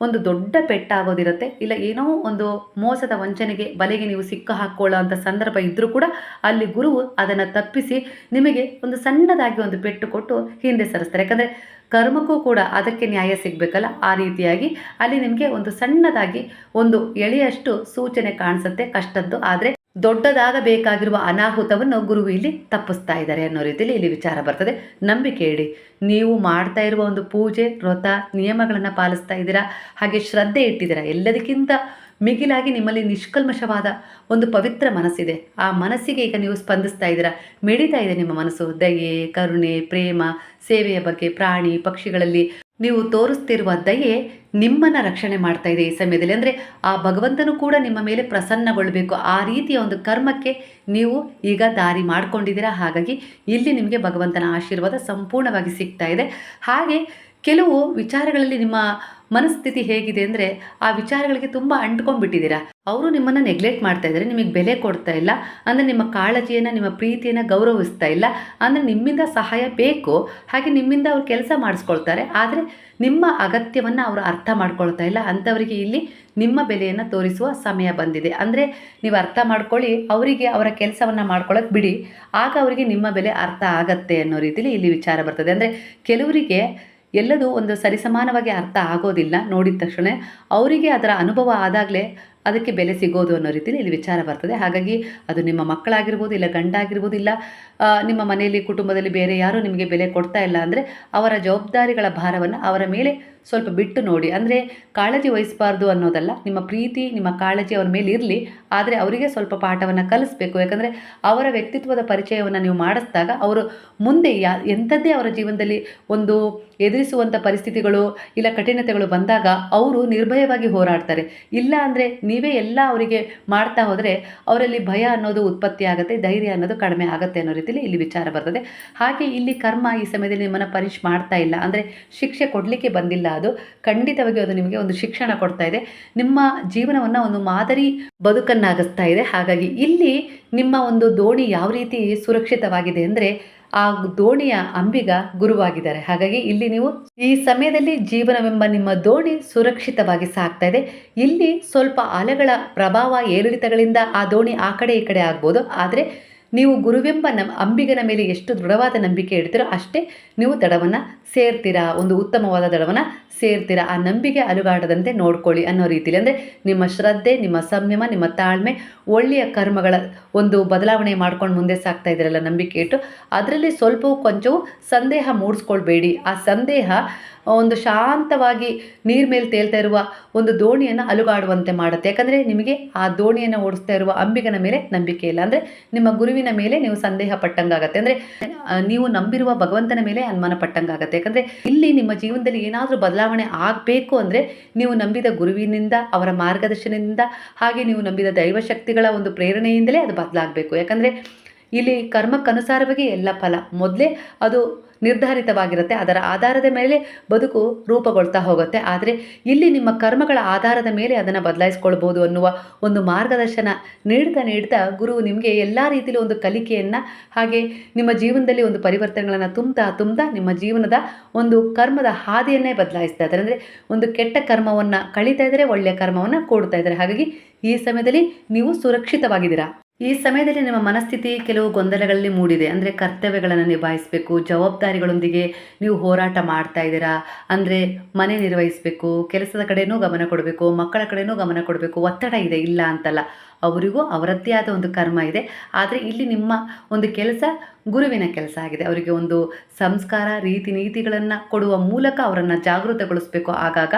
ಒಂದು ದೊಡ್ಡ ಪೆಟ್ಟಾಗೋದಿರುತ್ತೆ ಇಲ್ಲ ಏನೋ ಒಂದು ಮೋಸದ ವಂಚನೆಗೆ ಬಲೆಗೆ ನೀವು ಸಿಕ್ಕ ಹಾಕ್ಕೊಳ್ಳೋ ಅಂತ ಸಂದರ್ಭ ಇದ್ದರೂ ಕೂಡ ಅಲ್ಲಿ ಗುರುವು ಅದನ್ನು ತಪ್ಪಿಸಿ ನಿಮಗೆ ಒಂದು ಸಣ್ಣದಾಗಿ ಒಂದು ಪೆಟ್ಟು ಕೊಟ್ಟು ಹಿಂದೆ ಸರಿಸ್ತಾರೆ. ಯಾಕಂದರೆ ಕರ್ಮಕ್ಕೂ ಕೂಡ ಅದಕ್ಕೆ ನ್ಯಾಯ ಸಿಗಬೇಕಲ್ಲ. ಆ ರೀತಿಯಾಗಿ ಅಲ್ಲಿ ನಿಮಗೆ ಒಂದು ಸಣ್ಣದಾಗಿ ಒಂದು ಎಳೆಯಷ್ಟು ಸೂಚನೆ ಕಾಣಿಸುತ್ತೆ ಕಷ್ಟದ್ದು. ಆದರೆ ದೊಡ್ಡದಾಗಬೇಕಾಗಿರುವ ಅನಾಹುತವನ್ನು ಗುರುವು ಇಲ್ಲಿ ತಪ್ಪಿಸ್ತಾ ಇದ್ದಾರೆ ಅನ್ನೋ ರೀತಿಯಲ್ಲಿ ಇಲ್ಲಿ ವಿಚಾರ ಬರ್ತದೆ. ನಂಬಿಕೆ ಇಡಿ. ನೀವು ಮಾಡ್ತಾ ಇರುವ ಒಂದು ಪೂಜೆ, ವ್ರತ, ನಿಯಮಗಳನ್ನು ಪಾಲಿಸ್ತಾ ಇದ್ದೀರಾ? ಹಾಗೆ ಶ್ರದ್ಧೆ ಇಟ್ಟಿದ್ದೀರಾ? ಎಲ್ಲದಕ್ಕಿಂತ ಮಿಗಿಲಾಗಿ ನಿಮ್ಮಲ್ಲಿ ನಿಷ್ಕಲ್ಮಶವಾದ ಒಂದು ಪವಿತ್ರ ಮನಸ್ಸಿದೆ. ಆ ಮನಸ್ಸಿಗೆ ಈಗ ನೀವು ಸ್ಪಂದಿಸ್ತಾ ಇದ್ದೀರಾ? ಮಿಡಿತಾ ಇದೆ ನಿಮ್ಮ ಮನಸ್ಸು. ದಯೆ, ಕರುಣೆ, ಪ್ರೇಮ, ಸೇವೆಯ ಬಗ್ಗೆ ಪ್ರಾಣಿ, ಪಕ್ಷಿಗಳಲ್ಲಿ ನೀವು ತೋರಿಸ್ತಿರುವ ದಯೆ ನಿಮ್ಮನ್ನು ರಕ್ಷಣೆ ಮಾಡ್ತಾ ಇದೆ ಈ ಸಮಯದಲ್ಲಿ. ಅಂದರೆ ಆ ಭಗವಂತನು ಕೂಡ ನಿಮ್ಮ ಮೇಲೆ ಪ್ರಸನ್ನಗೊಳ್ಳಬೇಕು. ಆ ರೀತಿಯ ಒಂದು ಕರ್ಮಕ್ಕೆ ನೀವು ಈಗ ದಾರಿ ಮಾಡಿಕೊಂಡಿದ್ದೀರಾ? ಹಾಗಾಗಿ ಇಲ್ಲಿ ನಿಮಗೆ ಭಗವಂತನ ಆಶೀರ್ವಾದ ಸಂಪೂರ್ಣವಾಗಿ ಸಿಗ್ತಾ ಇದೆ. ಹಾಗೆ ಕೆಲವು ವಿಚಾರಗಳಲ್ಲಿ ನಿಮ್ಮ ಮನಸ್ಥಿತಿ ಹೇಗಿದೆ ಅಂದರೆ ಆ ವಿಚಾರಗಳಿಗೆ ತುಂಬ ಅಂಟ್ಕೊಂಡ್ಬಿಟ್ಟಿದ್ದೀರಾ? ಅವರು ನಿಮ್ಮನ್ನು ನೆಗ್ಲೆಕ್ಟ್ ಮಾಡ್ತಾ ಇದ್ದಾರೆ, ನಿಮಗೆ ಬೆಲೆ ಕೊಡ್ತಾ ಇಲ್ಲ, ಅಂದರೆ ನಿಮ್ಮ ಕಾಳಜಿಯನ್ನು, ನಿಮ್ಮ ಪ್ರೀತಿಯನ್ನು ಗೌರವಿಸ್ತಾ ಇಲ್ಲ, ಅಂದರೆ ನಿಮ್ಮಿಂದ ಸಹಾಯ ಬೇಕು, ಹಾಗೆ ನಿಮ್ಮಿಂದ ಅವ್ರು ಕೆಲಸ ಮಾಡಿಸ್ಕೊಳ್ತಾರೆ, ಆದರೆ ನಿಮ್ಮ ಅಗತ್ಯವನ್ನು ಅವರು ಅರ್ಥ ಮಾಡ್ಕೊಳ್ತಾ ಇಲ್ಲ. ಅಂಥವರಿಗೆ ಇಲ್ಲಿ ನಿಮ್ಮ ಬೆಲೆಯನ್ನು ತೋರಿಸುವ ಸಮಯ ಬಂದಿದೆ. ಅಂದರೆ ನೀವು ಅರ್ಥ ಮಾಡ್ಕೊಳ್ಳಿ, ಅವರಿಗೆ ಅವರ ಕೆಲಸವನ್ನು ಮಾಡ್ಕೊಳ್ಳೋಕೆ ಬಿಡಿ, ಆಗ ಅವರಿಗೆ ನಿಮ್ಮ ಬೆಲೆ ಅರ್ಥ ಆಗತ್ತೆ ಅನ್ನೋ ರೀತಿಯಲ್ಲಿ ಇಲ್ಲಿ ವಿಚಾರ ಬರ್ತದೆ. ಅಂದರೆ ಕೆಲವರಿಗೆ ಎಲ್ಲದೂ ಒಂದು ಸರಿಸಮಾನವಾಗಿ ಅರ್ಥ ಆಗೋದಿಲ್ಲ. ನೋಡಿದ ತಕ್ಷಣ ಅವರಿಗೆ ಅದರ ಅನುಭವ ಆದಾಗಲೇ ಅದಕ್ಕೆ ಬೆಲೆ ಸಿಗೋದು ಅನ್ನೋ ರೀತಿಯಲ್ಲಿ ಇಲ್ಲಿ ವಿಚಾರ ಬರ್ತದೆ. ಹಾಗಾಗಿ ಅದು ನಿಮ್ಮ ಮಕ್ಕಳಾಗಿರ್ಬೋದು ಇಲ್ಲ ಗಂಡ ಆಗಿರ್ಬೋದು ಇಲ್ಲ ನಿಮ್ಮ ಮನೆಯಲ್ಲಿ ಕುಟುಂಬದಲ್ಲಿ ಬೇರೆ ಯಾರೂ ನಿಮಗೆ ಬೆಲೆ ಕೊಡ್ತಾ ಇಲ್ಲ ಅಂದರೆ ಅವರ ಜವಾಬ್ದಾರಿಗಳ ಭಾರವನ್ನು ಅವರ ಮೇಲೆ ಸ್ವಲ್ಪ ಬಿಟ್ಟು ನೋಡಿ. ಅಂದರೆ ಕಾಳಜಿ ವಹಿಸಬಾರ್ದು ಅನ್ನೋದಲ್ಲ, ನಿಮ್ಮ ಪ್ರೀತಿ, ನಿಮ್ಮ ಕಾಳಜಿ ಅವರ ಮೇಲೆ ಇರಲಿ. ಆದರೆ ಅವರಿಗೆ ಸ್ವಲ್ಪ ಪಾಠವನ್ನು ಕಲಿಸ್ಬೇಕು. ಯಾಕಂದರೆ ಅವರ ವ್ಯಕ್ತಿತ್ವದ ಪರಿಚಯವನ್ನು ನೀವು ಮಾಡಿಸಿದಾಗ ಅವರು ಮುಂದೆ ಯಾ, ಎಂಥದ್ದೇ ಅವರ ಜೀವನದಲ್ಲಿ ಒಂದು ಎದುರಿಸುವಂಥ ಪರಿಸ್ಥಿತಿಗಳು ಇಲ್ಲ ಕಠಿಣತೆಗಳು ಬಂದಾಗ ಅವರು ನಿರ್ಭಯವಾಗಿ ಹೋರಾಡ್ತಾರೆ. ಇಲ್ಲ ಅಂದರೆ ನೀವೇ ಎಲ್ಲ ಅವರಿಗೆ ಮಾಡ್ತಾ ಹೋದರೆ ಅವರಲ್ಲಿ ಭಯ ಅನ್ನೋದು ಉತ್ಪತ್ತಿ ಆಗುತ್ತೆ, ಧೈರ್ಯ ಅನ್ನೋದು ಕಡಿಮೆ ಆಗುತ್ತೆ ಅನ್ನೋ ರೀತಿಯಲ್ಲಿ ಇಲ್ಲಿ ವಿಚಾರ ಬರ್ತದೆ. ಹಾಗೆ ಇಲ್ಲಿ ಕರ್ಮ ಈ ಸಮಯದಲ್ಲಿ ನಿಮ್ಮನ್ನು ಪನಿಷ್ ಮಾಡ್ತಾ ಇಲ್ಲ, ಅಂದರೆ ಶಿಕ್ಷೆ ಕೊಡಲಿಕ್ಕೆ ಬಂದಿಲ್ಲ ಅದು. ಖಂಡಿತವಾಗಿ ಅದು ನಿಮಗೆ ಒಂದು ಶಿಕ್ಷಣ ಕೊಡ್ತಾ ಇದೆ. ನಿಮ್ಮ ಜೀವನವನ್ನು ಒಂದು ಮಾದರಿ ಬದುಕನ್ನಾಗಿಸ್ತಾ ಇದೆ. ಹಾಗಾಗಿ ಇಲ್ಲಿ ನಿಮ್ಮ ಒಂದು ದೋಣಿ ಯಾವ ರೀತಿ ಸುರಕ್ಷಿತವಾಗಿದೆ ಅಂದರೆ ಆ ದೋಣಿಯ ಅಂಬಿಗ ಗುರುವಾಗಿದ್ದಾರೆ. ಹಾಗಾಗಿ ಇಲ್ಲಿ ನೀವು ಈ ಸಮಯದಲ್ಲಿ ಜೀವನವೆಂಬ ನಿಮ್ಮ ದೋಣಿ ಸುರಕ್ಷಿತವಾಗಿ ಸಾಗ್ತಾ ಇದೆ. ಇಲ್ಲಿ ಸ್ವಲ್ಪ ಅಲೆಗಳ ಪ್ರಭಾವ, ಏರಿಳಿತಗಳಿಂದ ಆ ದೋಣಿ ಆ ಕಡೆ ಈ ಕಡೆ ಆಗ್ಬೋದು. ಆದರೆ ನೀವು ಗುರುವೆಂಬ ನಮ್ಮ ಅಂಬಿಗನ ಮೇಲೆ ಎಷ್ಟು ದೃಢವಾದ ನಂಬಿಕೆ ಇಡ್ತೀರೋ ಅಷ್ಟೇ ನೀವು ದಡವನ್ನು ಸೇರ್ತೀರಾ? ಒಂದು ಉತ್ತಮವಾದ ದಳವನ್ನು ಸೇರ್ತೀರಾ? ಆ ನಂಬಿಕೆ ಅಲುಗಾಡದಂತೆ ನೋಡ್ಕೊಳ್ಳಿ ಅನ್ನೋ ರೀತಿಯಲ್ಲಿ ಅಂದರೆ ನಿಮ್ಮ ಶ್ರದ್ಧೆ, ನಿಮ್ಮ ಸಂಯಮ, ನಿಮ್ಮ ತಾಳ್ಮೆ, ಒಳ್ಳೆಯ ಕರ್ಮಗಳ ಒಂದು ಬದಲಾವಣೆ ಮಾಡ್ಕೊಂಡು ಮುಂದೆ ಸಾಗ್ತಾ ಇದ್ದೀರಲ್ಲ ನಂಬಿಕೆ ಇಟ್ಟು, ಅದರಲ್ಲಿ ಸ್ವಲ್ಪವೂ ಕೊಂಚವೂ ಸಂದೇಹ ಮೂಡಿಸ್ಕೊಳ್ಬೇಡಿ. ಆ ಸಂದೇಹ, ಒಂದು ಶಾಂತವಾಗಿ ನೀರ್ ಮೇಲೆ ತೇಲ್ತಾ ಇರುವ ಒಂದು ದೋಣಿಯನ್ನು ಅಲುಗಾಡುವಂತೆ ಮಾಡುತ್ತೆ. ಯಾಕಂದರೆ ನಿಮಗೆ ಆ ದೋಣಿಯನ್ನು ಓಡಿಸ್ತಾ ಇರುವ ಅಂಬಿಗನ ಮೇಲೆ ನಂಬಿಕೆ ಇಲ್ಲ. ಅಂದರೆ ನಿಮ್ಮ ಗುರುವಿನ ಮೇಲೆ ನೀವು ಸಂದೇಹ ಪಟ್ಟಂಗಾಗತ್ತೆ. ಅಂದರೆ ನೀವು ನಂಬಿರುವ ಭಗವಂತನ ಮೇಲೆ ಅನುಮಾನ ಪಟ್ಟಂಗಾಗತ್ತೆ. ಯಾಕಂದರೆ ಇಲ್ಲಿ ನಿಮ್ಮ ಜೀವನದಲ್ಲಿ ಏನಾದರೂ ಬದಲಾವಣೆ ಆಗಬೇಕು ಅಂದರೆ ನೀವು ನಂಬಿದ ಗುರುವಿನಿಂದ, ಅವರ ಮಾರ್ಗದರ್ಶನದಿಂದ, ಹಾಗೆ ನೀವು ನಂಬಿದ ದೈವಶಕ್ತಿಗಳ ಒಂದು ಪ್ರೇರಣೆಯಿಂದಲೇ ಅದು ಬದಲಾಗಬೇಕು. ಯಾಕಂದರೆ ಇಲ್ಲಿ ಕರ್ಮಕ್ಕನುಸಾರವಾಗಿ ಎಲ್ಲ ಫಲ. ಮೊದಲೇ ಅದು ನಿರ್ಧಾರಿತವಾಗಿರುತ್ತೆ. ಅದರ ಆಧಾರದ ಮೇಲೆ ಬದುಕು ರೂಪುಗೊಳ್ತಾ ಹೋಗುತ್ತೆ. ಆದರೆ ಇಲ್ಲಿ ನಿಮ್ಮ ಕರ್ಮಗಳ ಆಧಾರದ ಮೇಲೆ ಅದನ್ನು ಬದಲಾಯಿಸ್ಕೊಳ್ಬೋದು ಅನ್ನುವ ಒಂದು ಮಾರ್ಗದರ್ಶನ ನೀಡ್ತಾ ನೀಡ್ತಾ ಗುರು ನಿಮಗೆ ಎಲ್ಲ ರೀತಿಯಲ್ಲಿ ಒಂದು ಕಲಿಕೆಯನ್ನು ಹಾಗೆ ನಿಮ್ಮ ಜೀವನದಲ್ಲಿ ಒಂದು ಪರಿವರ್ತನೆಗಳನ್ನು ತುಂಬ್ತಾ ತುಂಬ್ತಾ ನಿಮ್ಮ ಜೀವನದ ಒಂದು ಕರ್ಮದ ಹಾದಿಯನ್ನೇ ಬದಲಾಯಿಸ್ತಾ ಇದ್ದಾರೆ. ಅಂದರೆ ಒಂದು ಕೆಟ್ಟ ಕರ್ಮವನ್ನು ಕಳೀತಾ ಇದ್ದರೆ ಒಳ್ಳೆಯ ಕರ್ಮವನ್ನು ಕೂಡ್ತಾ ಇದ್ದಾರೆ. ಹಾಗಾಗಿ ಈ ಸಮಯದಲ್ಲಿ ನೀವು ಸುರಕ್ಷಿತವಾಗಿದ್ದೀರಾ? ಈ ಸಮಯದಲ್ಲಿ ನಿಮ್ಮ ಮನಸ್ಥಿತಿ ಕೆಲವು ಗೊಂದಲಗಳಲ್ಲಿ ಮೂಡಿದೆ. ಅಂದರೆ ಕರ್ತವ್ಯಗಳನ್ನು ನಿಭಾಯಿಸಬೇಕು, ಜವಾಬ್ದಾರಿಗಳೊಂದಿಗೆ ನೀವು ಹೋರಾಟ ಮಾಡ್ತಾ ಇದ್ದೀರಾ, ಅಂದರೆ ಮನೆ ನಿರ್ವಹಿಸಬೇಕು, ಕೆಲಸದ ಕಡೆನೂ ಗಮನ ಕೊಡಬೇಕು, ಮಕ್ಕಳ ಕಡೆನೂ ಗಮನ ಕೊಡಬೇಕು, ಒತ್ತಡ ಇದೆ, ಇಲ್ಲ ಅಂತಲ್ಲ. ಅವರಿಗೂ ಅವರದ್ದೇ ಆದ ಒಂದು ಕರ್ಮ ಇದೆ. ಆದರೆ ಇಲ್ಲಿ ನಿಮ್ಮ ಒಂದು ಕೆಲಸ ಗುರುವಿನ ಕೆಲಸ ಆಗಿದೆ. ಅವರಿಗೆ ಒಂದು ಸಂಸ್ಕಾರ, ರೀತಿ ನೀತಿಗಳನ್ನು ಕೊಡುವ ಮೂಲಕ ಅವರನ್ನು ಜಾಗೃತಗೊಳಿಸಬೇಕು. ಆಗಾಗ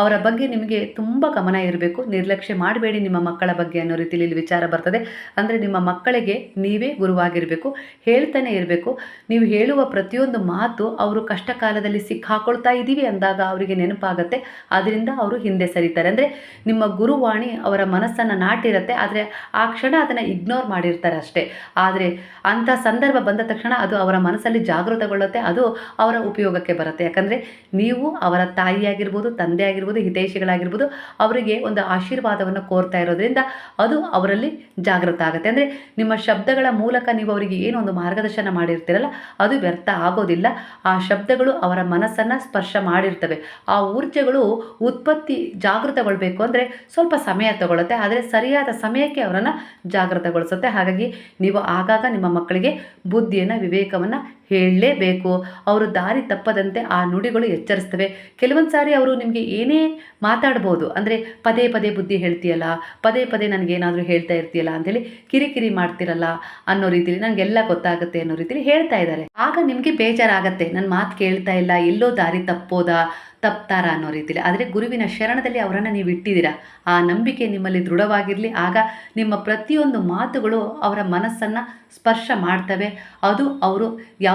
ಅವರ ಬಗ್ಗೆ ನಿಮಗೆ ತುಂಬ ಗಮನ ಇರಬೇಕು. ನಿರ್ಲಕ್ಷ್ಯ ಮಾಡಬೇಡಿ ನಿಮ್ಮ ಮಕ್ಕಳ ಬಗ್ಗೆ ಅನ್ನೋ ರೀತಿಯಲ್ಲಿ ಇಲ್ಲಿ ವಿಚಾರ ಬರ್ತದೆ. ಅಂದರೆ ನಿಮ್ಮ ಮಕ್ಕಳಿಗೆ ನೀವೇ ಗುರುವಾಗಿರಬೇಕು. ಹೇಳ್ತಾನೆ ಇರಬೇಕು. ನೀವು ಹೇಳುವ ಪ್ರತಿಯೊಂದು ಮಾತು ಅವರು ಕಷ್ಟ ಕಾಲದಲ್ಲಿ ಸಿಕ್ಕಾಕೊಳ್ತಾ ಇದ್ದೀವಿ ಅಂದಾಗ ಅವರಿಗೆ ನೆನಪಾಗುತ್ತೆ. ಅದರಿಂದ ಅವರು ಹಿಂದೆ ಸರಿತಾರೆ. ಅಂದರೆ ನಿಮ್ಮ ಗುರುವಾಣಿ ಅವರ ಮನಸ್ಸನ್ನು ನಾಟಿರುತ್ತೆ. ಆದರೆ ಆ ಕ್ಷಣ ಅದನ್ನು ಇಗ್ನೋರ್ ಮಾಡಿರ್ತಾರೆ ಅಷ್ಟೇ. ಆದರೆ ಅಂಥ ಸಂದರ್ಭ ಬಂದ ತಕ್ಷಣ ಅದು ಅವರ ಮನಸ್ಸಲ್ಲಿ ಜಾಗೃತಗೊಳ್ಳುತ್ತೆ, ಅದು ಅವರ ಉಪಯೋಗಕ್ಕೆ ಬರುತ್ತೆ. ಯಾಕಂದರೆ ನೀವು ಅವರ ತಾಯಿಯಾಗಿರ್ಬೋದು ತಂದೆ ಆಗಿರ್ಬೋದು ಹಿತೈಷಿಗಳಾಗಿರ್ಬೋದು, ಅವರಿಗೆ ಒಂದು ಆಶೀರ್ವಾದವನ್ನು ಕೋರ್ತಾ ಇರೋದ್ರಿಂದ ಅದು ಅವರಲ್ಲಿ ಜಾಗೃತ ಆಗುತ್ತೆ. ಅಂದರೆ ನಿಮ್ಮ ಶಬ್ದಗಳ ಮೂಲಕ ನೀವು ಅವರಿಗೆ ಏನು ಒಂದು ಮಾರ್ಗದರ್ಶನ ಮಾಡಿರ್ತೀರಲ್ಲ, ಅದು ವ್ಯರ್ಥ ಆಗೋದಿಲ್ಲ. ಆ ಶಬ್ದಗಳು ಅವರ ಮನಸ್ಸನ್ನು ಸ್ಪರ್ಶ ಮಾಡಿರ್ತವೆ. ಆ ಊರ್ಜೆಗಳು ಉತ್ಪತ್ತಿ ಜಾಗೃತಗೊಳ್ಬೇಕು ಅಂದರೆ ಸ್ವಲ್ಪ ಸಮಯ ತಗೊಳ್ಳುತ್ತೆ ಆದರೆ ಸರಿಯಾದ ಸಮಯಕ್ಕೆ ಅವರನ್ನು ಜಾಗೃತಗೊಳಿಸುತ್ತೆ ಹಾಗಾಗಿ ನೀವು ಆಗಾಗ ನಿಮ್ಮ ಮಕ್ಕಳಿಗೆ ಬುದ್ಧಿಯನ್ನು ವಿವೇಕವನ್ನು ಹೇಳಲೇಬೇಕು. ಅವರು ದಾರಿ ತಪ್ಪದಂತೆ ಆ ನುಡಿಗಳು ಎಚ್ಚರಿಸ್ತವೆ. ಕೆಲವೊಂದು ಸಾರಿ ಅವರು ನಿಮಗೆ ಏನೇ ಮಾತಾಡ್ಬೋದು, ಅಂದರೆ ಪದೇ ಪದೇ ಬುದ್ಧಿ ಹೇಳ್ತೀಯಲ್ಲ, ಪದೇ ಪದೇ ನನಗೇನಾದರೂ ಹೇಳ್ತಾ ಇರ್ತೀಯಲ್ಲ ಅಂಥೇಳಿ ಕಿರಿಕಿರಿ ಮಾಡ್ತಿರಲ್ಲ ಅನ್ನೋ ರೀತಿಲಿ ನನಗೆಲ್ಲ ಗೊತ್ತಾಗುತ್ತೆ ಅನ್ನೋ ರೀತಿಲಿ ಹೇಳ್ತಾ ಇದ್ದಾರೆ. ಆಗ ನಿಮಗೆ ಬೇಜಾರಾಗತ್ತೆ ನನ್ನ ಮಾತು ಕೇಳ್ತಾ ಇಲ್ಲ, ಎಲ್ಲೋ ದಾರಿ ತಪ್ಪೋದಾ, ತಪ್ತಾರ ಅನ್ನೋ ರೀತಿಲಿ. ಆದರೆ ಗುರುವಿನ ಶರಣದಲ್ಲಿ ಅವರನ್ನು ನೀವು ಇಟ್ಟಿದ್ದೀರಾ? ಆ ನಂಬಿಕೆ ನಿಮ್ಮಲ್ಲಿ ದೃಢವಾಗಿರಲಿ, ಆಗ ನಿಮ್ಮ ಪ್ರತಿಯೊಂದು ಮಾತುಗಳು ಅವರ ಮನಸ್ಸನ್ನು ಸ್ಪರ್ಶ ಮಾಡ್ತವೆ. ಅದು ಅವರು